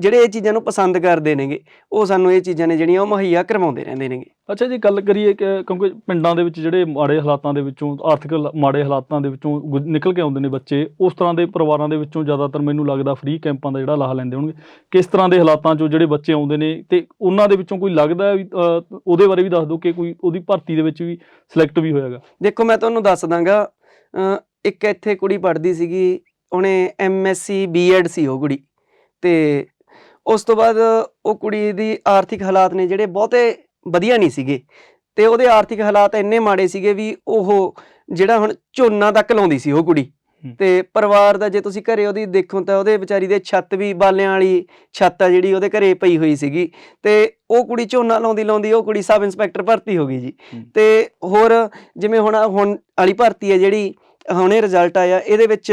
ਜਿਹੜੇ ਇਹ ਚੀਜ਼ਾਂ ਨੂੰ ਪਸੰਦ ਕਰਦੇ ਨੇਗੇ ਉਹ ਸਾਨੂੰ ਇਹ ਚੀਜ਼ਾਂ ਨੇ ਜਿਹੜੀਆਂ ਉਹ ਮੁਹੱਈਆ ਕਰਵਾਉਂਦੇ ਰਹਿੰਦੇ ਨੇਗੇ। ਅੱਛਾ ਜੀ ਗੱਲ ਕਰੀਏ ਕਿ ਕਿਉਂਕਿ ਪਿੰਡਾਂ ਦੇ ਵਿੱਚ ਜਿਹੜੇ ਮਾੜੇ ਹਾਲਾਤਾਂ ਦੇ ਵਿੱਚੋਂ ਆਰਥਿਕ ਮਾੜੇ ਹਾਲਾਤਾਂ ਦੇ ਵਿੱਚੋਂ ਨਿਕਲ ਕੇ ਆਉਂਦੇ ਨੇ ਬੱਚੇ ਉਸ ਤਰ੍ਹਾਂ ਦੇ ਪਰਿਵਾਰਾਂ ਦੇ ਵਿੱਚੋਂ ਜ਼ਿਆਦਾਤਰ ਮੈਨੂੰ ਲੱਗਦਾ ਫ੍ਰੀ ਕੈਂਪਾਂ ਦਾ ਜਿਹੜਾ ਲਾਹਾ ਲੈਂਦੇ ਹੋਣਗੇ। ਕਿਸ ਤਰ੍ਹਾਂ ਦੇ ਹਾਲਾਤਾਂ 'ਚੋਂ ਜਿਹੜੇ ਬੱਚੇ ਆਉਂਦੇ ਨੇ ਤੇ ਉਹਨਾਂ ਦੇ ਵਿੱਚੋਂ ਕੋਈ ਲੱਗਦਾ ਵੀ ਉਹਦੇ ਬਾਰੇ ਵੀ ਦੱਸ ਦਿਓ ਕਿ ਕੋਈ ਉਹਦੀ ਭਰਤੀ ਦੇ ਵਿੱਚ ਵੀ ਸਿਲੈਕਟ ਵੀ ਹੋਇਆਗਾ। ਦੇਖੋ ਮੈਂ ਤੁਹਾਨੂੰ ਦੱਸ ਦਾਂਗਾ ਇੱਕ ਇੱਥੇ ਕੁੜੀ ਪੜ੍ਹਦੀ ਸੀਗੀ ਉਹਨੇ ਐਮਐਸਸੀ ਬੀਐਡ ਸੀ ਉਹ ਕੁੜੀ ਤੇ ਉਸ ਤੋਂ ਬਾਅਦ ਉਹ ਕੁੜੀ ਦੀ ਆਰਥਿਕ ਹਾਲਾਤ ਨੇ ਜਿਹੜੇ ਬਹੁਤੇ ਵਧੀਆ ਨਹੀਂ ਸੀਗੇ ਤੇ ਉਹਦੇ ਆਰਥਿਕ ਹਾਲਾਤ ਇੰਨੇ ਮਾੜੇ ਸੀਗੇ ਵੀ ਉਹ ਜਿਹੜਾ ਹੁਣ ਝੋਨਾ ਤੱਕ ਲਾਉਂਦੀ ਸੀ ਉਹ ਕੁੜੀ। ਤੇ ਪਰਿਵਾਰ ਦਾ ਜੇ ਤੁਸੀਂ ਘਰੇ ਉਹਦੀ ਦੇਖੋ ਤਾਂ ਉਹਦੇ ਵਿਚਾਰੀ ਦੇ ਛੱਤ ਵੀ ਬਾਲਿਆਂ ਵਾਲੀ ਛੱਤ ਆ ਜਿਹੜੀ ਉਹਦੇ ਘਰੇ ਪਈ ਹੋਈ ਸੀਗੀ ਤੇ ਉਹ ਕੁੜੀ ਝੋਨਾ ਲਾਉਂਦੀ ਲਾਉਂਦੀ ਉਹ ਕੁੜੀ ਸਬ ਇੰਸਪੈਕਟਰ ਭਰਤੀ ਹੋ ਗਈ ਜੀ। ਤੇ ਹੋਰ ਜਿਵੇਂ ਹੁਣ ਹੁਣ ਵਾਲੀ ਭਰਤੀ ਹੈ ਜਿਹੜੀ ਹੁਣੇ ਰਿਜ਼ਲਟ ਆਇਆ। ਇਹਦੇ ਵਿੱਚ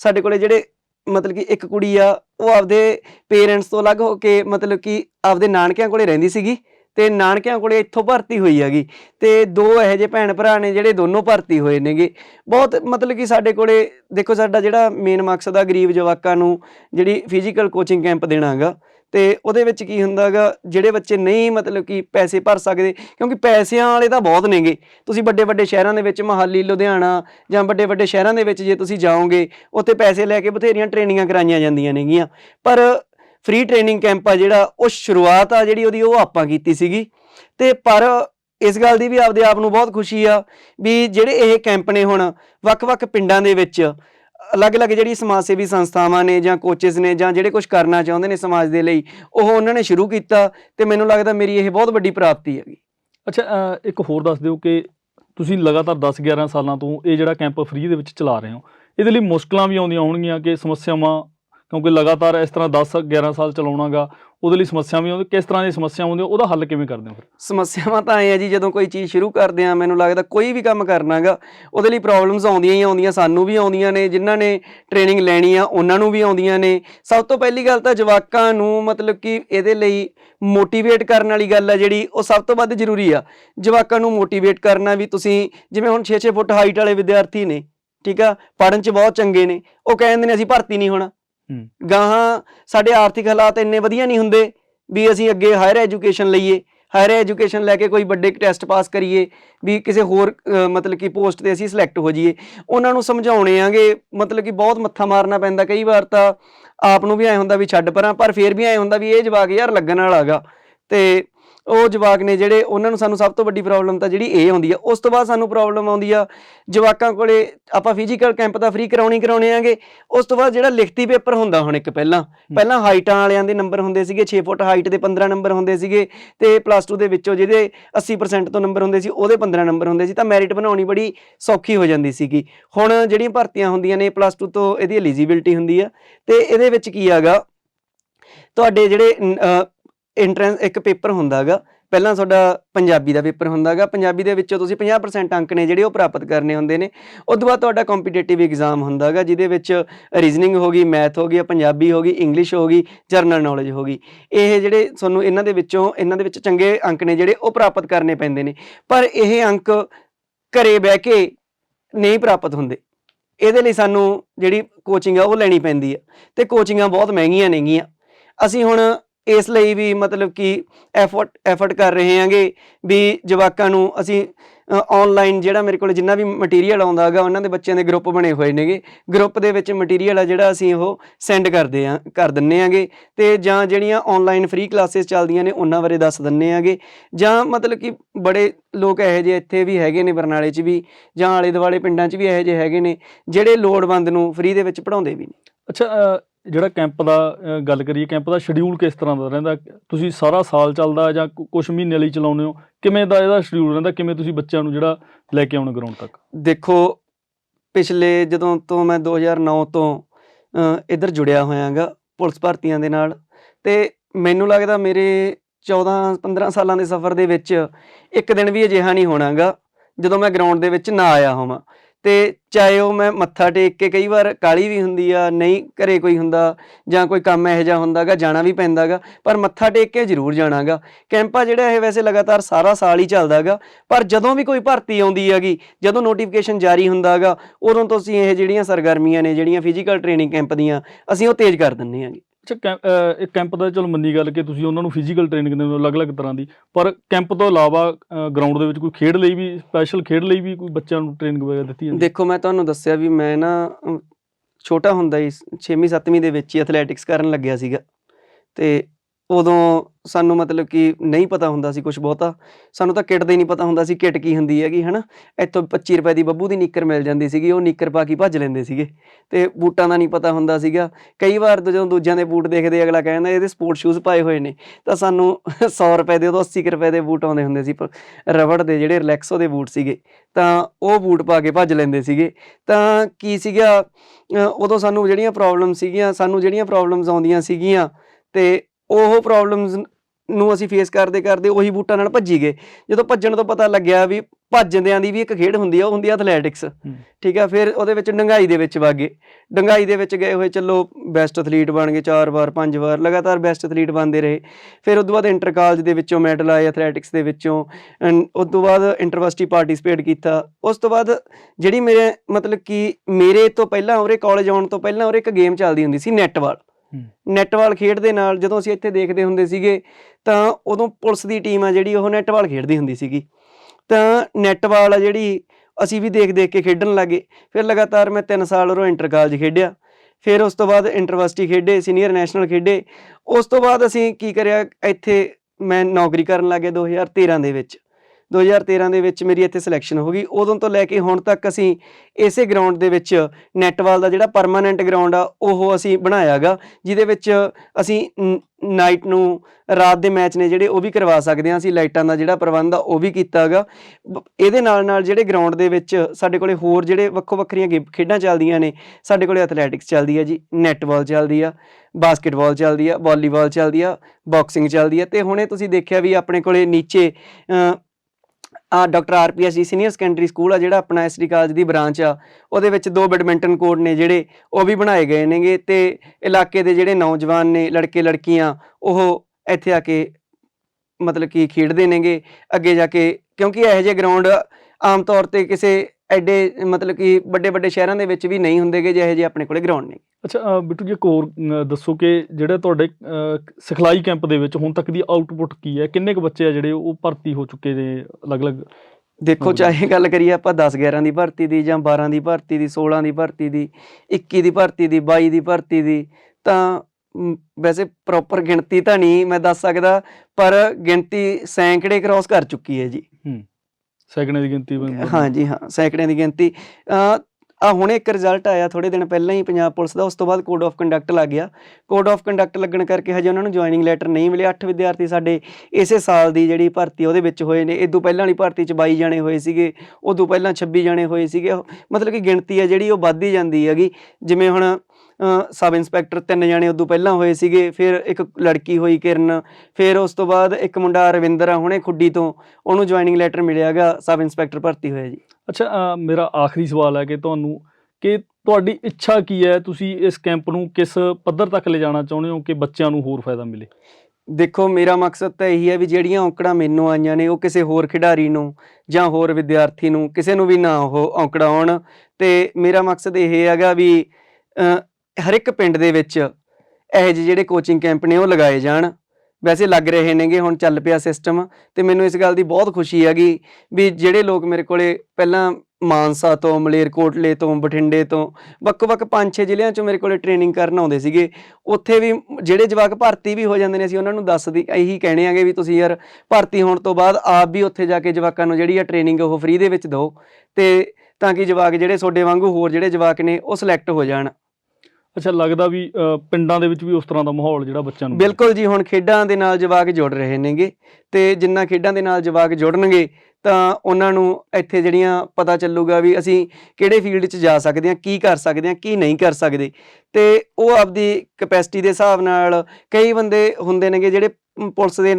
ਸਾਡੇ ਕੋਲੇ ਜਿਹੜੇ ਮਤਲਬ ਕਿ ਇੱਕ ਕੁੜੀ ਆ, ਉਹ ਆਪਦੇ ਪੇਰੈਂਟਸ ਤੋਂ ਅਲੱਗ ਹੋ ਕੇ ਮਤਲਬ ਕਿ ਆਪਦੇ ਨਾਨਕਿਆਂ ਕੋਲੇ ਰਹਿੰਦੀ ਸੀਗੀ ਤੇ ਨਾਨਕਿਆਂ ਕੋਲੇ ਇੱਥੋਂ ਭਰਤੀ ਹੋਈ ਹੈਗੀ ਤੇ ਦੋ ਇਹੋ ਜਿਹੇ ਭੈਣ ਭਰਾ ਨੇ ਜਿਹੜੇ ਦੋਨੋਂ ਭਰਤੀ ਹੋਏ ਨੇਗੇ। ਬਹੁਤ ਮਤਲਬ ਕਿ ਸਾਡੇ ਕੋਲੇ ਦੇਖੋ ਸਾਡਾ ਜਿਹੜਾ ਮੇਨ ਮਕਸਦ ਆ ਗਰੀਬ ਜਵਾਕਾਂ ਨੂੰ ਜਿਹੜੀ ਫਿਜ਼ੀਕਲ ਕੋਚਿੰਗ ਕੈਂਪ ਦੇਣਾ ਹੈਗਾ। ਤੇ ਉਹਦੇ ਵਿੱਚ ਕੀ ਹੁੰਦਾਗਾ, ਜਿਹੜੇ ਬੱਚੇ ਨਹੀਂ ਮਤਲਬ ਕਿ ਪੈਸੇ ਭਰ ਸਕਦੇ, ਕਿਉਂਕਿ ਪੈਸਿਆਂ ਵਾਲੇ ਤਾਂ ਬਹੁਤ ਨੇਗੇ। ਤੁਸੀਂ ਵੱਡੇ ਵੱਡੇ ਸ਼ਹਿਰਾਂ ਦੇ ਵਿੱਚ, ਮਹਾਲੀ, ਲੁਧਿਆਣਾ ਜਾਂ ਵੱਡੇ ਵੱਡੇ ਸ਼ਹਿਰਾਂ ਦੇ ਵਿੱਚ ਜੇ ਤੁਸੀਂ ਜਾਓਗੇ, ਉੱਥੇ ਪੈਸੇ ਲੈ ਕੇ ਬਥੇਰੀਆਂ ਟ੍ਰੇਨਿੰਗਾਂ ਕਰਾਈਆਂ ਜਾਂਦੀਆਂ ਨੇਗੀਆਂ। ਪਰ ਫ੍ਰੀ ਟ੍ਰੇਨਿੰਗ ਕੈਂਪ ਆ ਜਿਹੜਾ, ਉਹ ਸ਼ੁਰੂਆਤ ਆ ਜਿਹੜੀ ਉਹਦੀ, ਉਹ ਆਪਾਂ ਕੀਤੀ ਸੀਗੀ। ਤੇ ਪਰ ਇਸ ਗੱਲ ਦੀ ਵੀ ਆਪਦੇ ਆਪ ਨੂੰ ਬਹੁਤ ਖੁਸ਼ੀ ਆ ਵੀ ਜਿਹੜੇ ਇਹ ਕੈਂਪ ਨੇ ਹੁਣ, ਵੱਖ-ਵੱਖ ਪਿੰਡਾਂ ਦੇ ਵਿੱਚ ਅਲੱਗ-ਅਲੱਗ ਜਿਹੜੀ ਸਮਾਜ ਸੇਵੀ ਸੰਸਥਾਵਾਂ ਨੇ ਜਾਂ ਕੋਚਿਸ ਨੇ ਜਾਂ ਜਿਹੜੇ ਕੁਝ ਕਰਨਾ ਚਾਹੁੰਦੇ ਨੇ ਸਮਾਜ ਦੇ ਲਈ, ਉਹ ਉਹਨਾਂ ਨੇ ਸ਼ੁਰੂ ਕੀਤਾ ਤੇ ਮੈਨੂੰ ਲੱਗਦਾ ਮੇਰੀ ਇਹ ਬਹੁਤ ਵੱਡੀ ਪ੍ਰਾਪਤੀ ਹੈਗੀ। ਅੱਛਾ ਇੱਕ ਹੋਰ ਦੱਸ ਦਿਓ ਕਿ ਤੁਸੀਂ ਲਗਾਤਾਰ 10 11 ਸਾਲਾਂ ਤੋਂ ਇਹ ਜਿਹੜਾ ਕੈਂਪ ਫ੍ਰੀ ਦੇ ਵਿੱਚ ਚਲਾ ਰਹੇ ਹੋ, ਇਹਦੇ ਲਈ ਮੁਸ਼ਕਲਾਂ ਵੀ ਆਉਂਦੀਆਂ ਹੋਣਗੀਆਂ ਕਿ ਸਮੱਸਿਆਵਾਂ ਕਿਉਂਕਿ ਲਗਾਤਾਰ ਇਸ ਤਰ੍ਹਾਂ 10 11 ਸਾਲ ਚਲਾਉਣਾਗਾ ਉਹਦੇ ਲਈ ਸਮੱਸਿਆ ਵੀ ਆਉਂਦੀ, ਕਿਸ ਤਰ੍ਹਾਂ ਦੀ ਸਮੱਸਿਆ ਆਉਂਦੀ ਉਹਦਾ ਹੱਲ ਕਿਵੇਂ ਕਰਦੇ ਹੋ ਫਿਰ? ਸਮੱਸਿਆਵਾਂ ਤਾਂ ਐ ਆ ਜੀ, ਜਦੋਂ ਕੋਈ ਚੀਜ਼ ਸ਼ੁਰੂ ਕਰਦੇ ਆ, ਮੈਨੂੰ ਲੱਗਦਾ ਕੋਈ ਵੀ ਕੰਮ ਕਰਨਾਗਾ, ਉਹਦੇ ਲਈ ਪ੍ਰੋਬਲਮਸ ਆਉਂਦੀਆਂ ਹੀ ਆਉਂਦੀਆਂ, ਸਾਨੂੰ ਵੀ ਆਉਂਦੀਆਂ ਨੇ, ਜਿਨ੍ਹਾਂ ਨੇ ਟ੍ਰੇਨਿੰਗ ਲੈਣੀ ਆ, ਉਹਨਾਂ ਨੂੰ ਵੀ ਆਉਂਦੀਆਂ ਨੇ। ਸਭ ਤੋਂ ਪਹਿਲੀ ਗੱਲ ਤਾਂ ਜਵਾਕਾਂ ਨੂੰ ਮਤਲਬ ਕਿ ਇਹਦੇ ਲਈ ਮੋਟੀਵੇਟ ਕਰਨ ਵਾਲੀ ਗੱਲ ਆ ਜਿਹੜੀ, ਉਹ ਸਭ ਤੋਂ ਵੱਧ ਜ਼ਰੂਰੀ ਆ। ਜਵਾਕਾਂ ਨੂੰ ਮੋਟੀਵੇਟ ਕਰਨਾ ਵੀ ਤੁਸੀਂ, ਜਿਵੇਂ ਹੁਣ 6-6 ਫੁੱਟ ਹਾਈਟ ਵਾਲੇ ਵਿਦਿਆਰਥੀ ਨੇ, ਠੀਕ ਆ ਪੜਨ 'ਚ ਬਹੁਤ ਚੰਗੇ ਨੇ, ਉਹ ਕਹਿੰਦੇ ਨੇ ਅਸੀਂ ਭਰਤੀ ਨਹੀਂ ਹੋਣਾ। ਗਾਹਾਂ ਸਾਡੇ ਆਰਥਿਕ ਹਾਲਾਤ ਇੰਨੇ ਵਧੀਆ ਨਹੀਂ ਹੁੰਦੇ ਵੀ ਅਸੀਂ ਅੱਗੇ ਹਾਇਰ ਐਜੂਕੇਸ਼ਨ ਲਈਏ ਹਾਇਰ ਐਜੂਕੇਸ਼ਨ ਲੈ ਕੇ ਕੋਈ ਵੱਡੇ ਟੈਸਟ ਪਾਸ ਕਰੀਏ, ਵੀ ਕਿਸੇ ਹੋਰ ਮਤਲਬ ਕਿ ਪੋਸਟ ਤੇ ਅਸੀਂ ਸਿਲੈਕਟ ਹੋ ਜਾਈਏ। ਉਹਨਾਂ ਨੂੰ ਸਮਝਾਉਣੇ ਆਂਗੇ, ਮਤਲਬ ਕਿ ਬਹੁਤ ਮੱਥਾ ਮਾਰਨਾ ਪੈਂਦਾ ਕਈ ਵਾਰ ਤਾਂ ਆਪ ਨੂੰ ਵੀ ਐ ਹੁੰਦਾ ਵੀ ਛੱਡ ਪਰਾਂ, ਪਰ ਫੇਰ ਵੀ ਐ ਹੁੰਦਾ ਵੀ ਇਹ ਜਵਾਕ ਯਾਰ ਲੱਗਣ ਵਾਲਾ ਹੈਗਾ ਤੇ ਉਹ ਜਵਾਕ ਨੇ ਜਿਹੜੇ ਉਹਨਾਂ ਨੂੰ ਸਾਨੂੰ ਸਭ ਤੋਂ ਵੱਡੀ ਪ੍ਰੋਬਲਮ ਤਾਂ ਜਿਹੜੀ ਇਹ ਆਉਂਦੀ ਆ ਉਸ ਤੋਂ ਬਾਅਦ ਸਾਨੂੰ ਪ੍ਰੋਬਲਮ ਆਉਂਦੀ ਆ ਜਵਾਕਾਂ ਕੋਲੇ ਆਪਾਂ ਫਿਜ਼ੀਕਲ ਕੈਂਪ ਤਾਂ ਫ੍ਰੀ ਕਰਾਉਣੀ ਕਰਾਉਣੇ ਆਂਗੇ ਉਸ ਤੋਂ ਬਾਅਦ ਜਿਹੜਾ ਲਿਖਤੀ ਪੇਪਰ ਹੁੰਦਾ ਹੁਣ ਇੱਕ ਪਹਿਲਾਂ ਪਹਿਲਾਂ ਹਾਈਟਾਂ ਵਾਲਿਆਂ ਦੇ ਨੰਬਰ ਹੁੰਦੇ ਸੀਗੇ 6 ਫੁੱਟ ਹਾਈਟ ਦੇ 15 ਨੰਬਰ ਹੁੰਦੇ ਸੀਗੇ ਤੇ ਪਲੱਸ 2 ਦੇ ਵਿੱਚੋਂ ਜਿਹਦੇ 80% ਤੋਂ ਨੰਬਰ ਹੁੰਦੇ ਸੀ ਉਹਦੇ 15 ਨੰਬਰ ਹੁੰਦੇ ਸੀ ਤਾਂ ਮੈਰਿਟ ਬਣਾਉਣੀ ਬੜੀ ਸੌਖੀ ਹੋ ਜਾਂਦੀ ਸੀਗੀ। ਹੁਣ ਜਿਹੜੀਆਂ ਭਰਤੀਆਂ ਹੁੰਦੀਆਂ ਨੇ ਪਲੱਸ 2 ਤੋਂ ਇਹਦੀ ਐਲੀਜੀਬਿਲਟੀ ਹੁੰਦੀ ਆ ਤੇ ਇਹਦੇ ਵਿੱਚ ਕੀ ਆਗਾ ਤੁਹਾਡੇ ਜਿਹੜੇ ਐਂਟਰੈਂਸ ਇੱਕ ਪੇਪਰ ਹੁੰਦਾਗਾ। ਪਹਿਲਾਂ ਤੁਹਾਡਾ ਪੰਜਾਬੀ ਦਾ ਪੇਪਰ ਹੁੰਦਾਗਾ। ਪੰਜਾਬੀ ਦੇ ਵਿੱਚੋਂ ਤੁਸੀਂ 50% ਅੰਕ ਨੇ ਜਿਹੜੇ ਉਹ ਪ੍ਰਾਪਤ ਕਰਨੇ ਹੁੰਦੇ ਨੇ। ਉਸ ਤੋਂ ਬਾਅਦ ਤੁਹਾਡਾ ਕੰਪੀਟੀਟਿਵ ਐਗਜ਼ਾਮ ਹੁੰਦਾਗਾ, ਜਿਹਦੇ ਵਿੱਚ ਰੀਜ਼ਨਿੰਗ ਹੋ ਗਈ ਮੈਥ ਹੋ ਗਈ, ਪੰਜਾਬੀ ਹੋ ਗਈ ਇੰਗਲਿਸ਼ ਹੋ ਗਈ ਜਰਨਲ ਨੌਲੇਜ ਹੋ ਗਈ। ਇਹ ਜਿਹੜੇ ਤੁਹਾਨੂੰ ਇਹਨਾਂ ਦੇ ਵਿੱਚੋਂ, ਇਹਨਾਂ ਦੇ ਵਿੱਚ ਚੰਗੇ ਅੰਕ ਨੇ ਜਿਹੜੇ ਉਹ ਪ੍ਰਾਪਤ ਕਰਨੇ ਪੈਂਦੇ ਨੇ। ਪਰ ਇਹ ਅੰਕ ਘਰੇ ਬਹਿ ਕੇ ਨਹੀਂ ਪ੍ਰਾਪਤ ਹੁੰਦੇ। ਇਹਦੇ ਲਈ ਸਾਨੂੰ ਜਿਹੜੀ ਕੋਚਿੰਗ ਆ ਉਹ ਲੈਣੀ ਪੈਂਦੀ ਆ। ਤੇ ਕੋਚਿੰਗਾਂ ਬਹੁਤ ਮਹਿੰਗੀਆਂ ਨੇਗੀਆਂ। ਅਸੀਂ ਹੁਣ ਇਸ ਲਈ ਵੀ ਮਤਲਬ ਕਿ ਐਫਰਟ ਐਫਰਟ ਕਰ ਰਹੇ ਹਾਂਗੇ ਵੀ ਜਵਾਕਾਂ ਨੂੰ ਅਸੀਂ ਆਨਲਾਈਨ ਜਿਹੜਾ ਮੇਰੇ ਕੋਲ ਜਿੰਨਾ ਵੀ ਮਟੀਰੀਅਲ ਆਉਂਦਾ ਹੈਗਾ, ਉਹਨਾਂ ਦੇ ਬੱਚਿਆਂ ਦੇ ਗਰੁੱਪ ਬਣੇ ਹੋਏ ਨੇਗੇ। ਗਰੁੱਪ ਦੇ ਵਿੱਚ ਮਟੀਰੀਅਲ ਆ ਜਿਹੜਾ ਅਸੀਂ ਉਹ ਸੈਂਡ ਕਰਦੇ ਆ, ਕਰ ਦਿੰਨੇ ਆਂਗੇ ਤੇ ਜਾਂ ਜਿਹੜੀਆਂ ਆਨਲਾਈਨ ਫ੍ਰੀ ਕਲਾਸਿਸ ਚੱਲਦੀਆਂ ਨੇ, ਉਹਨਾਂ ਬਾਰੇ ਦੱਸ ਦਿੰਨੇ ਆਂਗੇ ਜਾਂ ਮਤਲਬ ਕਿ ਬੜੇ ਲੋਕ ਇਹੋ ਜਿਹੇ ਇੱਥੇ ਵੀ ਹੈਗੇ ਨੇ ਬਰਨਾਲੇ 'ਚ ਵੀ, ਜਾਂ ਆਲੇ ਦੁਆਲੇ ਪਿੰਡਾਂ 'ਚ ਵੀ ਇਹੋ ਜਿਹੇ ਹੈਗੇ ਨੇ, ਜਿਹੜੇ ਲੋੜਵੰਦ ਨੂੰ ਫ੍ਰੀ ਦੇ ਵਿੱਚ ਪੜਾਉਂਦੇ ਵੀ ਨੇ। ਅੱਛਾ ਜਿਹੜਾ ਕੈਂਪ ਦਾ ਗੱਲ ਕਰੀਏ, ਕੈਂਪ ਦਾ ਸ਼ਡਿਊਲ ਕਿਸ ਤਰ੍ਹਾਂ ਦਾ ਰਹਿੰਦਾ? ਤੁਸੀਂ ਸਾਰਾ ਸਾਲ ਚੱਲਦਾ ਜਾਂ ਕੁਝ ਮਹੀਨੇ ਲਈ ਚਲਾਉਂਦੇ ਹੋ? ਕਿਵੇਂ ਦਾ ਇਹਦਾ ਸ਼ਡਿਊਲ ਰਹਿੰਦਾ? ਕਿਵੇਂ ਤੁਸੀਂ ਬੱਚਿਆਂ ਨੂੰ ਜਿਹੜਾ ਲੈ ਕੇ ਆਉਣਾ ਗਰਾਊਂਡ ਤੱਕ? ਦੇਖੋ, ਪਿਛਲੇ ਜਦੋਂ ਤੋਂ ਮੈਂ 2009 ਤੋਂ ਇੱਧਰ ਜੁੜਿਆ ਹੋਇਆਗਾ, ਪੁਲਿਸ ਭਰਤੀਆਂ ਦੇ ਨਾਲ, ਤੇ ਮੈਨੂੰ ਲੱਗਦਾ ਮੇਰੇ 14 15 ਸਾਲਾਂ ਦੇ ਸਫ਼ਰ ਦੇ ਵਿੱਚ ਇੱਕ ਦਿਨ ਵੀ ਅਜਿਹਾ ਨਹੀਂ ਹੋਣਾਗਾ, ਜਦੋਂ ਮੈਂ ਗਰਾਊਂਡ ਦੇ ਵਿੱਚ ਨਾ ਆਇਆ ਹੋਵਾਂ। ਤੇ ਚਾਹੇ ਉਹ ਮੈਂ ਮੱਥਾ ਟੇਕ ਕੇ ਕਈ ਵਾਰ ਕਾਲੀ ਵੀ ਹੁੰਦੀ ਆ, ਨਹੀਂ ਘਰੇ ਕੋਈ ਹੁੰਦਾ ਜਾਂ ਕੋਈ ਕੰਮ ਇਹੋ ਜਿਹਾ ਹੁੰਦਾਗਾ, ਜਾਣਾ ਵੀ ਪੈਂਦਾਗਾ, ਪਰ ਮੱਥਾ ਟੇਕ ਕੇ ਜ਼ਰੂਰ ਜਾਣਾਗਾ। ਕੈਂਪਾ ਜਿਹੜਾ ਇਹ ਵੈਸੇ ਲਗਾਤਾਰ ਸਾਰਾ ਸਾਲ ਹੀ ਚੱਲਦਾਗਾ, ਪਰ ਜਦੋਂ ਵੀ ਕੋਈ ਭਰਤੀ ਆਉਂਦੀ ਹੈਗੀ, ਜਦੋਂ ਨੋਟੀਫਿਕੇਸ਼ਨ ਜਾਰੀ ਹੁੰਦਾਗਾ, ਉਦੋਂ ਤੋਂ ਅਸੀਂ ਇਹ ਜਿਹੜੀਆਂ ਸਰਗਰਮੀਆਂ ਨੇ, ਜਿਹੜੀਆਂ ਫਿਜ਼ੀਕਲ ਟ੍ਰੇਨਿੰਗ ਕੈਂਪ ਦੀਆਂ, ਅਸੀਂ ਉਹ ਤੇਜ਼ ਕਰ ਦਿੰਨੇ ਆਂਗੇ ਅੱਛਾ ਕੈਂ- ਅ, ਕੈਂਪ ਦਾ ਚਲੋ ਮੰਨੀ ਗੱਲ ਕਿ ਤੁਸੀਂ ਉਹਨਾਂ ਨੂੰ ਫਿਜ਼ੀਕਲ ਟ੍ਰੇਨਿੰਗ ਦਿੰਦੇ ਹੋ ਅਲੱਗ-ਅਲੱਗ ਤਰ੍ਹਾਂ ਦੀ। ਪਰ ਕੈਂਪ ਤੋਂ ਇਲਾਵਾ ਗਰਾਊਂਡ ਦੇ ਵਿੱਚ ਕੋਈ ਖੇਡ ਲਈ ਵੀ ਸਪੈਸ਼ਲ ਖੇਡ ਲਈ ਵੀ ਕੋਈ ਬੱਚਿਆਂ ਨੂੰ ਟ੍ਰੇਨਿੰਗ ਵਗੈਰਾ ਦਿੱਤੀ ਜਾਂਦੀ? ਦੇਖੋ ਮੈਂ ਤੁਹਾਨੂੰ ਦੱਸਿਆ ਵੀ ਮੈਂ ਨਾ ਛੋਟਾ ਹੁੰਦਾ ਹੀ 6ਵੀਂ 7ਵੀਂ ਦੇ ਵਿੱਚ ਹੀ ਐਥਲੈਟਿਕਸ ਕਰਨ ਲੱਗਿਆ ਸੀਗਾ। ਤੇ ਉਦੋਂ ਸਾਨੂੰ ਮਤਲਬ ਕਿ ਨਹੀਂ ਪਤਾ ਹੁੰਦਾ ਸੀ ਕੁਝ ਬਹੁਤਾ। ਸਾਨੂੰ ਤਾਂ ਕਿੱਟ ਦਾ ਹੀ ਨਹੀਂ ਪਤਾ ਹੁੰਦਾ ਸੀ ਕਿੱਟ ਕੀ ਹੁੰਦੀ ਹੈਗੀ, ਹਨਾ? ਇੱਥੋਂ 25 ਰੁਪਏ ਦੀ ਬੱਬੂ ਦੀ ਨਿੱਕਰ ਮਿਲ ਜਾਂਦੀ ਸੀਗੀ, ਉਹ ਨਿੱਕਰ ਪਾ ਕੇ ਭੱਜ ਲੈਂਦੇ ਸੀਗੇ। ਤੇ ਬੂਟਾਂ ਦਾ ਨਹੀਂ ਪਤਾ ਹੁੰਦਾ ਸੀਗਾ। ਕਈ ਵਾਰ ਜਦੋਂ ਦੂਜਿਆਂ ਦੇ ਬੂਟ ਦੇਖਦੇ, ਅਗਲਾ ਕਹਿੰਦਾ ਇਹਦੇ ਸਪੋਰਟ ਸ਼ੂਜ਼ ਪਾਏ ਹੋਏ ਨੇ। ਤਾਂ ਸਾਨੂੰ 100 ਰੁਪਏ ਦੇ ਉਦੋਂ 80 ਕੁ ਰੁਪਏ ਦੇ ਬੂਟ ਆਉਂਦੇ ਹੁੰਦੇ ਸੀ, ਪ- ਰਬੜ ਦੇ ਜਿਹੜੇ ਰਿਲੈਕਸੋ ਦੇ ਬੂਟ ਸੀਗੇ। ਤਾਂ ਉਹ ਬੂਟ ਪਾ ਕੇ ਭੱਜ ਲੈਂਦੇ ਸੀਗੇ। ਤਾਂ ਕੀ ਸੀਗਾ ਉਦੋਂ ਸਾਨੂੰ ਜਿਹੜੀਆਂ ਪ੍ਰੋਬਲਮ ਸੀਗੀਆਂ, ਸਾਨੂੰ ਜਿਹੜੀਆਂ ਪ੍ਰੋਬਲਮਸ ਆਉਂਦੀਆਂ ਸੀਗੀਆਂ, ਤੇ ਉਹ ਪ੍ਰੋਬਲਮਸ ਨੂੰ ਅਸੀਂ ਫੇਸ ਕਰਦੇ ਕਰਦੇ ਉਹੀ ਬੂਟਾਂ ਨਾਲ ਭੱਜੀ ਗਏ। ਜਦੋਂ ਭੱਜਣ ਤੋਂ ਪਤਾ ਲੱਗਿਆ ਵੀ ਭੱਜਦਿਆਂ ਦੀ ਵੀ ਇੱਕ ਖੇਡ ਹੁੰਦੀ ਆ ਉਹ ਹੁੰਦੀ ਆ ਐਥਲੈਟਿਕਸ ਠੀਕ ਆ ਫਿਰ ਉਹਦੇ ਵਿੱਚ ਡੰਗਾਈ ਦੇ ਵਿੱਚ ਵਾਗੇ। ਡੰਗਾਈ ਦੇ ਵਿੱਚ ਗਏ ਹੋਏ ਚੱਲੋ ਬੈਸਟ ਐਥਲੀਟ ਬਣ ਗਏ ਚਾਰ ਵਾਰ ਪੰਜ ਵਾਰ ਲਗਾਤਾਰ ਬੈਸਟ ਐਥਲੀਟ ਬਣਦੇ ਰਹੇ। ਫਿਰ ਉਸ ਤੋਂ ਬਾਅਦ ਇੰਟਰ ਕਾਲਜ ਦੇ ਵਿੱਚੋਂ ਮੈਡਲ ਆਏ ਐਥਲੈਟਿਕਸ ਦੇ ਵਿੱਚੋਂ। ਅਨ- ਉਸ ਤੋਂ ਬਾਅਦ ਇੰਟਰਵਰਸਿਟੀ ਪਾਰਟਿਸਿਪੇਟ ਕੀਤਾ। ਉਸ ਤੋਂ ਬਾਅਦ ਜਿਹੜੀ ਮੇਰੇ ਮਤਲਬ ਕਿ ਮੇਰੇ ਤੋਂ ਪਹਿਲਾਂ ਉਰੇ ਕਾਲਜ ਆਉਣ ਤੋਂ ਪਹਿਲਾਂ ਉਰੇ ਇੱਕ ਗੇਮ ਚੱਲਦੀ ਹੁੰਦੀ ਸੀ ਨੈਟਬਾਲ। ਨੈਟਬਾਲ ਖੇਡ ਦੇ ਨਾਲ ਜਦੋਂ ਅਸੀਂ ਇੱਥੇ ਦੇਖਦੇ ਹੁੰਦੇ ਸੀਗੇ, ਤਾਂ ਉਦੋਂ ਪੁਲਿਸ ਦੀ ਟੀਮ ਆ ਜਿਹੜੀ, ਉਹ ਨੈਟਬਾਲ ਖੇਡਦੀ ਹੁੰਦੀ ਸੀਗੀ। ਤਾਂ ਨੈਟਬਾਲ ਆ ਜਿਹੜੀ, ਅਸੀਂ ਵੀ ਦੇਖ ਦੇਖ ਕੇ ਖੇਡਣ ਲੱਗੇ। ਫਿਰ ਲਗਾਤਾਰ ਮੈਂ 3 ਸਾਲ ਉਰੋਂ ਇੰਟਰ ਕਾਲਜ ਖੇਡਿਆ। ਫਿਰ ਉਸ ਤੋਂ ਬਾਅਦ ਇੰਟਰਵਰਸਿਟੀ ਖੇਡੇ ਸੀਨੀਅਰ ਨੈਸ਼ਨਲ ਖੇਡੇ। ਉਸ ਤੋਂ ਬਾਅਦ ਅਸੀਂ ਕੀ ਕਰਿਆ, ਇੱਥੇ ਮੈਂ ਨੌਕਰੀ ਕਰਨ ਲੱਗੇ 2013 ਦੇ ਵਿੱਚ। 2013 ਦੇ ਵਿੱਚ ਮੇਰੀ ਇੱਥੇ ਸਿਲੈਕਸ਼ਨ ਹੋ ਗਈ। ਉਦੋਂ ਤੋਂ ਲੈ ਕੇ ਹੁਣ ਤੱਕ ਅਸੀਂ ਇਸੇ ਗਰਾਊਂਡ ਦੇ ਵਿੱਚ ਨੈਟਬਾਲ ਦਾ ਜਿਹੜਾ ਪਰਮਾਨੈਂਟ ਗਰਾਊਂਡ ਆ, ਉਹ ਅਸੀਂ ਬਣਾਇਆਗਾ, ਜਿਹਦੇ ਵਿੱਚ ਅਸੀਂ ਨਾਈਟ ਨੂੰ ਰਾਤ ਦੇ ਮੈਚ ਨੇ ਜਿਹੜੇ, ਉਹ ਵੀ ਕਰਵਾ ਸਕਦੇ ਹਾਂ। ਅਸੀਂ ਲਾਈਟਾਂ ਦਾ ਜਿਹੜਾ ਪ੍ਰਬੰਧ ਆ, ਉਹ ਵੀ ਕੀਤਾਗਾ। ਇਹਦੇ ਨਾਲ ਨਾਲ ਜਿਹੜੇ ਗਰਾਊਂਡ ਦੇ ਵਿੱਚ ਸਾਡੇ ਕੋਲੇ ਹੋਰ ਜਿਹੜੇ ਵੱਖੋ ਵੱਖਰੀਆਂ ਗੇ- ਖੇਡਾਂ ਚੱਲਦੀਆਂ ਨੇ, ਸਾਡੇ ਕੋਲੇ ਐਥਲੈਟਿਕਸ ਚੱਲਦੀ ਆ ਜੀ ਨੈਟਬਾਲ ਚੱਲਦੀ ਆ ਬਾਸਕਟਬਾਲ ਚੱਲਦੀ ਆ ਵਾਲੀਬਾਲ ਚੱਲਦੀ ਆ ਬਾਕਸਿੰਗ ਚੱਲਦੀ ਆ। ਤੇ ਹੁਣੇ ਤੁਸੀਂ ਦੇਖਿਆ ਵੀ ਆਪਣੇ ਕੋਲੇ ਨੀਚੇ ਆ ਡਾਕਟਰ ਆਰਪੀਐਸ ਜੀ ਸੀਨੀਅਰ ਸੈਕੰਡਰੀ ਸਕੂਲ ਆ, ਜਿਹੜਾ ਆਪਣਾ ਐਸਡੀ ਕਾਲਜ ਦੀ ਬ੍ਰਾਂਚ ਆ, ਉਹਦੇ ਵਿੱਚ ਦੋ ਬੈਡਮਿੰਟਨ ਕੋਰਟ ਨੇ ਜਿਹੜੇ, ਉਹ ਵੀ ਬਣਾਏ ਗਏ ਨੇਗੇ ਤੇ ਇਲਾਕੇ ਦੇ ਜਿਹੜੇ ਨੌਜਵਾਨ ਨੇ, ਲੜਕੇ ਲੜਕੀਆਂ, ਉਹ ਇੱਥੇ ਆ ਕੇ ਮਤਲਬ ਕਿ ਖੇਡਦੇ ਨੇਗੇ, ਅੱਗੇ ਜਾ ਕੇ, ਕਿਉਂਕਿ ਇਹੋ ਜਿਹੇ ਗਰਾਊਂਡ ਆਮ ਤੌਰ ਤੇ ਕਿਸੇ ਐਡੇ ਮਤਲਬ ਕਿ ਵੱਡੇ ਵੱਡੇ ਸ਼ਹਿਰਾਂ ਦੇ ਵਿੱਚ ਵੀ ਨਹੀਂ ਹੁੰਦੇਗੇ ਜਿਹੇ ਜਿਹੇ ਆਪਣੇ ਕੋਲੇ ਗਰਾਊਂਡ ਨੇ ਅੱਛਾ ਬਿੱਟੂ ਜੀ ਇੱਕ ਹੋਰ ਦੱਸੋ ਕਿ ਜਿਹੜੇ ਤੁਹਾਡੇ ਸਿਖਲਾਈ ਕੈਂਪ ਦੇ ਵਿੱਚ ਹੁਣ ਤੱਕ ਦੀ ਆਊਟਪੁੱਟ ਕੀ ਹੈ? ਕਿੰਨੇ ਕੁ ਬੱਚੇ ਆ ਜਿਹੜੇ ਉਹ ਭਰਤੀ ਹੋ ਚੁੱਕੇ ਨੇ ਅਲੱਗ-ਅਲੱਗ? ਦੇਖੋ। ਚਾਹੇ ਗੱਲ ਕਰੀਏ ਆਪਾਂ 10 11 ਦੀ ਭਰਤੀ ਦੀ ਜਾਂ 12 ਦੀ ਭਰਤੀ ਦੀ 16 ਦੀ ਭਰਤੀ ਦੀ 21 ਦੀ ਭਰਤੀ ਦੀ 22 ਦੀ ਭਰਤੀ ਦੀ ਤਾਂ ਵੈਸੇ ਪ੍ਰੋਪਰ ਗਿਣਤੀ ਤਾਂ ਨਹੀਂ ਮੈਂ ਦੱਸ ਸਕਦਾ ਪਰ ਗਿਣਤੀ ਸੈਂਕੜੇ ਕ੍ਰਾਸ ਕਰ ਚੁੱਕੀ ਹੈ ਜੀ। ਸੈਕਿੰਡ ਦੀ ਗਿਣਤੀ ਬਣ- ਹਾਂ ਜੀ ਹਾਂ ਸੈਂਕੜਿਆਂ ਦੀ ਗਿਣਤੀ। ਆ ਹੁਣੇ ਇੱਕ ਰਿਜ਼ਲਟ ਆਇਆ ਥੋੜੇ ਦਿਨ ਪਹਿਲਾਂ ਹੀ ਪੰਜਾਬ ਪੁਲਿਸ ਦਾ, ਉਸ ਤੋਂ ਬਾਅਦ ਕੋਡ ਆਫ ਕੰਡਕਟ ਲੱਗ ਗਿਆ। ਕੋਡ ਆਫ ਕੰਡਕਟ ਲੱਗਣ ਕਰਕੇ ਹਜੇ ਉਹਨਾਂ ਨੂੰ ਜੁਆਇਨਿੰਗ ਲੈਟਰ ਨਹੀਂ ਮਿਲਿਆ। 8 ਵਿਦਿਆਰਥੀ ਸਾਡੇ ਇਸੇ ਸਾਲ ਦੀ ਜਿਹੜੀ ਭਰਤੀ ਉਹਦੇ ਵਿੱਚ ਹੋਏ ਨੇ। ਇਦੋਂ ਪਹਿਲਾਂ ਵਾਲੀ ਭਰਤੀ ਚ 22 ਜਣੇ ਹੋਏ ਸੀਗੇ ਉਦੋਂ ਪਹਿਲਾਂ 26 ਜਣੇ ਹੋਏ ਸੀਗੇ। ਮਤਲਬ ਕਿ ਗਿਣਤੀ ਹੈ ਜਿਹੜੀ ਉਹ ਵੱਧਦੀ ਜਾਂਦੀ ਹੈਗੀ। ਜਿਵੇਂ ਹੁਣ ਸਬ ਇੰਸਪੈਕਟਰ ਤਿੰਨ ਜਾਣੇ ਉਦੋਂ ਪਹਿਲਾਂ ਹੋਏ ਸੀਗੇ ਫਿਰ ਇੱਕ ਲੜਕੀ ਹੋਈ ਕਿਰਨ ਫਿਰ ਉਸ ਤੋਂ ਬਾਅਦ ਇੱਕ ਮੁੰਡਾ ਰਵਿੰਦਰ ਆ ਹੁਣੇ ਖੁੱਡੀ ਤੋਂ ਉਹਨੂੰ ਜੁਆਇਨਿੰਗ ਲੈਟਰ ਮਿਲਿਆਗਾ ਸਬ ਇੰਸਪੈਕਟਰ ਭਰਤੀ ਹੋਇਆ ਜੀ। ਅੱਛਾ ਮੇਰਾ ਆਖਰੀ ਸਵਾਲ ਹੈ ਕਿ ਤੁਹਾਨੂੰ ਕਿ ਤੁਹਾਡੀ ਇੱਛਾ ਕੀ ਹੈ ਤੁਸੀਂ ਇਸ ਕੈਂਪ ਨੂੰ ਕਿਸ ਪੱਧਰ ਤੱਕ ਲਿਜਾਣਾ ਚਾਹੁੰਦੇ ਹੋ ਕਿ ਬੱਚਿਆਂ ਨੂੰ ਹੋਰ ਫਾਇਦਾ ਮਿਲੇ? ਦੇਖੋ ਮੇਰਾ ਮਕਸਦ ਤਾਂ ਇਹੀ ਹੈ ਵੀ ਜਿਹੜੀਆਂ ਔਂਕੜਾਂ ਮੈਨੂੰ ਆਈਆਂ ਨੇ ਉਹ ਕਿਸੇ ਹੋਰ ਖਿਡਾਰੀ ਨੂੰ ਜਾਂ ਹੋਰ ਵਿਦਿਆਰਥੀ ਨੂੰ ਕਿਸੇ ਨੂੰ ਵੀ ਨਾ ਉਹ ਔਂਕੜਾ ਆਉਣ ਤੇ ਮੇਰਾ ਮਕਸਦ ਇਹ ਹੈਗਾ ਵੀ ਹਰ ਇੱਕ ਪਿੰਡ ਦੇ ਵਿੱਚ ਇਹੋ ਜਿਹੇ ਜਿਹੜੇ ਕੋਚਿੰਗ ਕੈਂਪ ਨੇ, ਉਹ ਲਗਾਏ ਜਾਣ। ਵੈਸੇ ਲੱਗ ਰਹੇ ਨੇਗੇ, ਹੁਣ ਚੱਲ ਪਿਆ ਸਿਸਟਮ ਤੇ ਮੈਨੂੰ ਇਸ ਗੱਲ ਦੀ ਬਹੁਤ ਖੁਸ਼ੀ ਹੈਗੀ ਵੀ ਜਿਹੜੇ ਲੋਕ ਮੇਰੇ ਕੋਲੇ ਪਹਿਲਾਂ ਮਾਨਸਾ ਤੋਂ ਮਲੇਰਕੋਟਲੇ ਤੋਂ, ਬਠਿੰਡੇ ਤੋਂ, ਵੱਖ-ਵੱਖ ਪੰਜ ਛੇ ਜ਼ਿਲ੍ਹਿਆਂ ਚੋਂ ਮੇਰੇ ਕੋਲੇ ਟ੍ਰੇਨਿੰਗ ਕਰਨ ਆਉਂਦੇ ਸੀਗੇ। ਉੱਥੇ ਵੀ ਜਿਹੜੇ ਜਵਾਕ ਭਰਤੀ ਵੀ ਹੋ ਜਾਂਦੇ ਨੇ, ਅਸੀਂ ਉਹਨਾਂ ਨੂੰ ਦੱਸਦੀ, ਇਹੀ ਕਹਿਣੇ ਆਗੇ ਵੀ ਤੁਸੀਂ ਯਾਰ ਭਰਤੀ ਹੋਣ ਤੋਂ ਬਾਅਦ ਆਪ ਵੀ ਉੱਥੇ ਜਾ ਕੇ ਜਵਾਕਾਂ ਨੂੰ ਜਿਹੜੀ ਆ ਟ੍ਰੇਨਿੰਗ ਉਹ ਫ੍ਰੀ ਦੇ ਵਿੱਚ ਦਿਓ ਤੇ ਤਾਂ ਕਿ ਜਵਾਕ ਜਿਹੜੇ ਤੁਹਾਡੇ ਵਾਂਗੂ ਹੋਰ ਜਿਹੜੇ ਜਵਾਕ ਨੇ, ਉਹ ਸਿਲੈਕਟ ਹੋ ਜਾਣ। ਅੱਛਾ, ਲੱਗਦਾ ਵੀ ਪਿੰਡਾਂ ਦੇ ਵਿੱਚ ਵੀ ਉਸ ਤਰ੍ਹਾਂ ਦਾ ਮਾਹੌਲ ਜਿਹੜਾ ਬੱਚਿਆਂ ਨੂੰ ਬਿਲਕੁਲ ਜੀ, ਹੁਣ ਖੇਡਾਂ ਦੇ ਨਾਲ ਜਵਾਕ ਜੁੜ ਰਹੇ ਨੇਗੇ ਤੇ ਜਿੰਨਾ ਖੇਡਾਂ ਦੇ ਨਾਲ ਜਵਾਕ ਜੁੜਨਗੇ ਤਾਂ ਉਹਨਾਂ ਨੂੰ ਇੱਥੇ ਜਿਹੜੀਆਂ ਪਤਾ ਚੱਲੂਗਾ ਵੀ ਅਸੀਂ ਕਿਹੜੇ ਫੀਲਡ 'ਚ ਜਾ ਸਕਦੇ ਹਾਂ, ਕੀ ਕਰ ਸਕਦੇ ਹਾਂ, ਕੀ ਨਹੀਂ ਕਰ ਸਕਦੇ। ਤੇ ਉਹ ਆਪਦੀ ਕਪੈਸਿਟੀ ਦੇ ਹਿਸਾਬ ਨਾਲ ਕਈ ਬੰਦੇ ਹੁੰਦੇ ਨੇਗੇ ਜਿਹੜੇ ਪੁਲਿਸ ਦੇ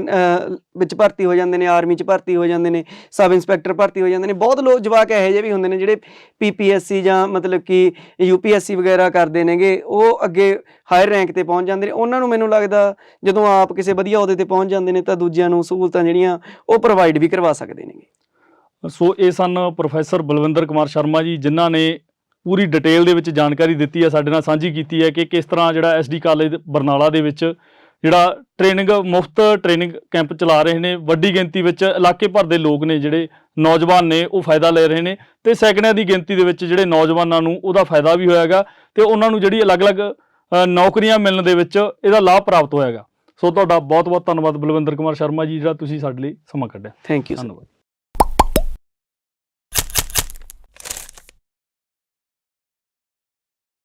ਵਿੱਚ ਭਰਤੀ ਹੋ ਜਾਂਦੇ ਨੇ, ਆਰਮੀ 'ਚ ਭਰਤੀ ਹੋ ਜਾਂਦੇ ਨੇ, ਸਬ ਇੰਸਪੈਕਟਰ ਭਰਤੀ ਹੋ ਜਾਂਦੇ ਨੇ। ਬਹੁਤ ਲੋਕ ਜਵਾਕ ਇਹੋ ਜਿਹੇ ਵੀ ਹੁੰਦੇ ਨੇ ਜਿਹੜੇ ਪੀਪੀਐਸਸੀ ਜਾਂ ਮਤਲਬ ਕਿ ਯੂਪੀਐਸਸੀ ਵਗੈਰਾ ਕਰਦੇ ਨੇਗੇ, ਉਹ ਅੱਗੇ ਹਾਇਰ ਰੈਂਕ ਤੇ ਪਹੁੰਚ ਜਾਂਦੇ ਨੇ। ਉਹਨਾਂ ਨੂੰ ਮੈਨੂੰ ਲੱਗਦਾ ਜਦੋਂ ਆਪ ਕਿਸੇ ਵਧੀਆ ਅਹੁਦੇ ਤੇ ਪਹੁੰਚ ਜਾਂਦੇ ਨੇ ਤਾਂ ਦੂਜਿਆਂ ਨੂੰ ਸਹੂਲਤਾਂ ਜਿਹੜੀਆਂ ਉਹ ਪ੍ਰੋਵਾਈਡ ਵੀ ਕਰਵਾ ਸਕਦੇ ਨੇਗੇ। ਸੋ ਇਹ ਸਨ ਪ੍ਰੋਫੈਸਰ ਬਲਵਿੰਦਰ ਕੁਮਾਰ ਸ਼ਰਮਾ ਜੀ, ਜਿਨ੍ਹਾਂ ਨੇ ਪੂਰੀ ਡਿਟੇਲ ਦੇ ਵਿੱਚ ਜਾਣਕਾਰੀ ਦਿੱਤੀ ਹੈ, ਸਾਡੇ ਨਾਲ ਸਾਂਝੀ ਕੀਤੀ ਹੈ ਕਿ ਕਿਸ ਤਰ੍ਹਾਂ ਜਿਹੜਾ ਐਸਡੀ ਕਾਲਜ ਬਰਨਾਲਾ ਦੇ ਵਿੱਚ ਜਿਹੜਾ ਟ੍ਰੇਨਿੰਗ ਮੁਫਤ ਟ੍ਰੇਨਿੰਗ ਕੈਂਪ ਚਲਾ ਰਹੇ ਨੇ ਵੱਡੀ ਗਿਣਤੀ ਵਿੱਚ ਇਲਾਕੇ ਭਰ ਦੇ ਲੋਕ ਨੇ ਜਿਹੜੇ ਨੌਜਵਾਨ ਨੇ ਉਹ ਫਾਇਦਾ ਲੈ ਰਹੇ ਨੇ ਤੇ ਸੈਕਿੰਡਾਂ ਦੀ ਗਿਣਤੀ ਦੇ ਵਿੱਚ ਜਿਹੜੇ ਨੌਜਵਾਨਾਂ ਨੂੰ ਉਹਦਾ ਫਾਇਦਾ ਵੀ ਹੋਇਆਗਾ ਤੇ ਉਹਨਾਂ ਨੂੰ ਜਿਹੜੀ ਅਲੱਗ-ਅਲੱਗ ਨੌਕਰੀਆਂ ਮਿਲਣ ਦੇ ਵਿੱਚ ਇਹਦਾ ਲਾਭ ਪ੍ਰਾਪਤ ਹੋਇਆਗਾ ਸੋ ਤੁਹਾਡਾ ਬਹੁਤ-ਬਹੁਤ ਧੰਨਵਾਦ ਬਲਵਿੰਦਰ ਕੁਮਾਰ ਸ਼ਰਮਾ ਜੀ ਜਿਹੜਾ ਤੁਸੀਂ ਸਾਡੇ ਲਈ ਸਮਾਂ ਕੱਢਿਆ। ਥੈਂਕ ਯੂ ਧੰਨਵਾਦ।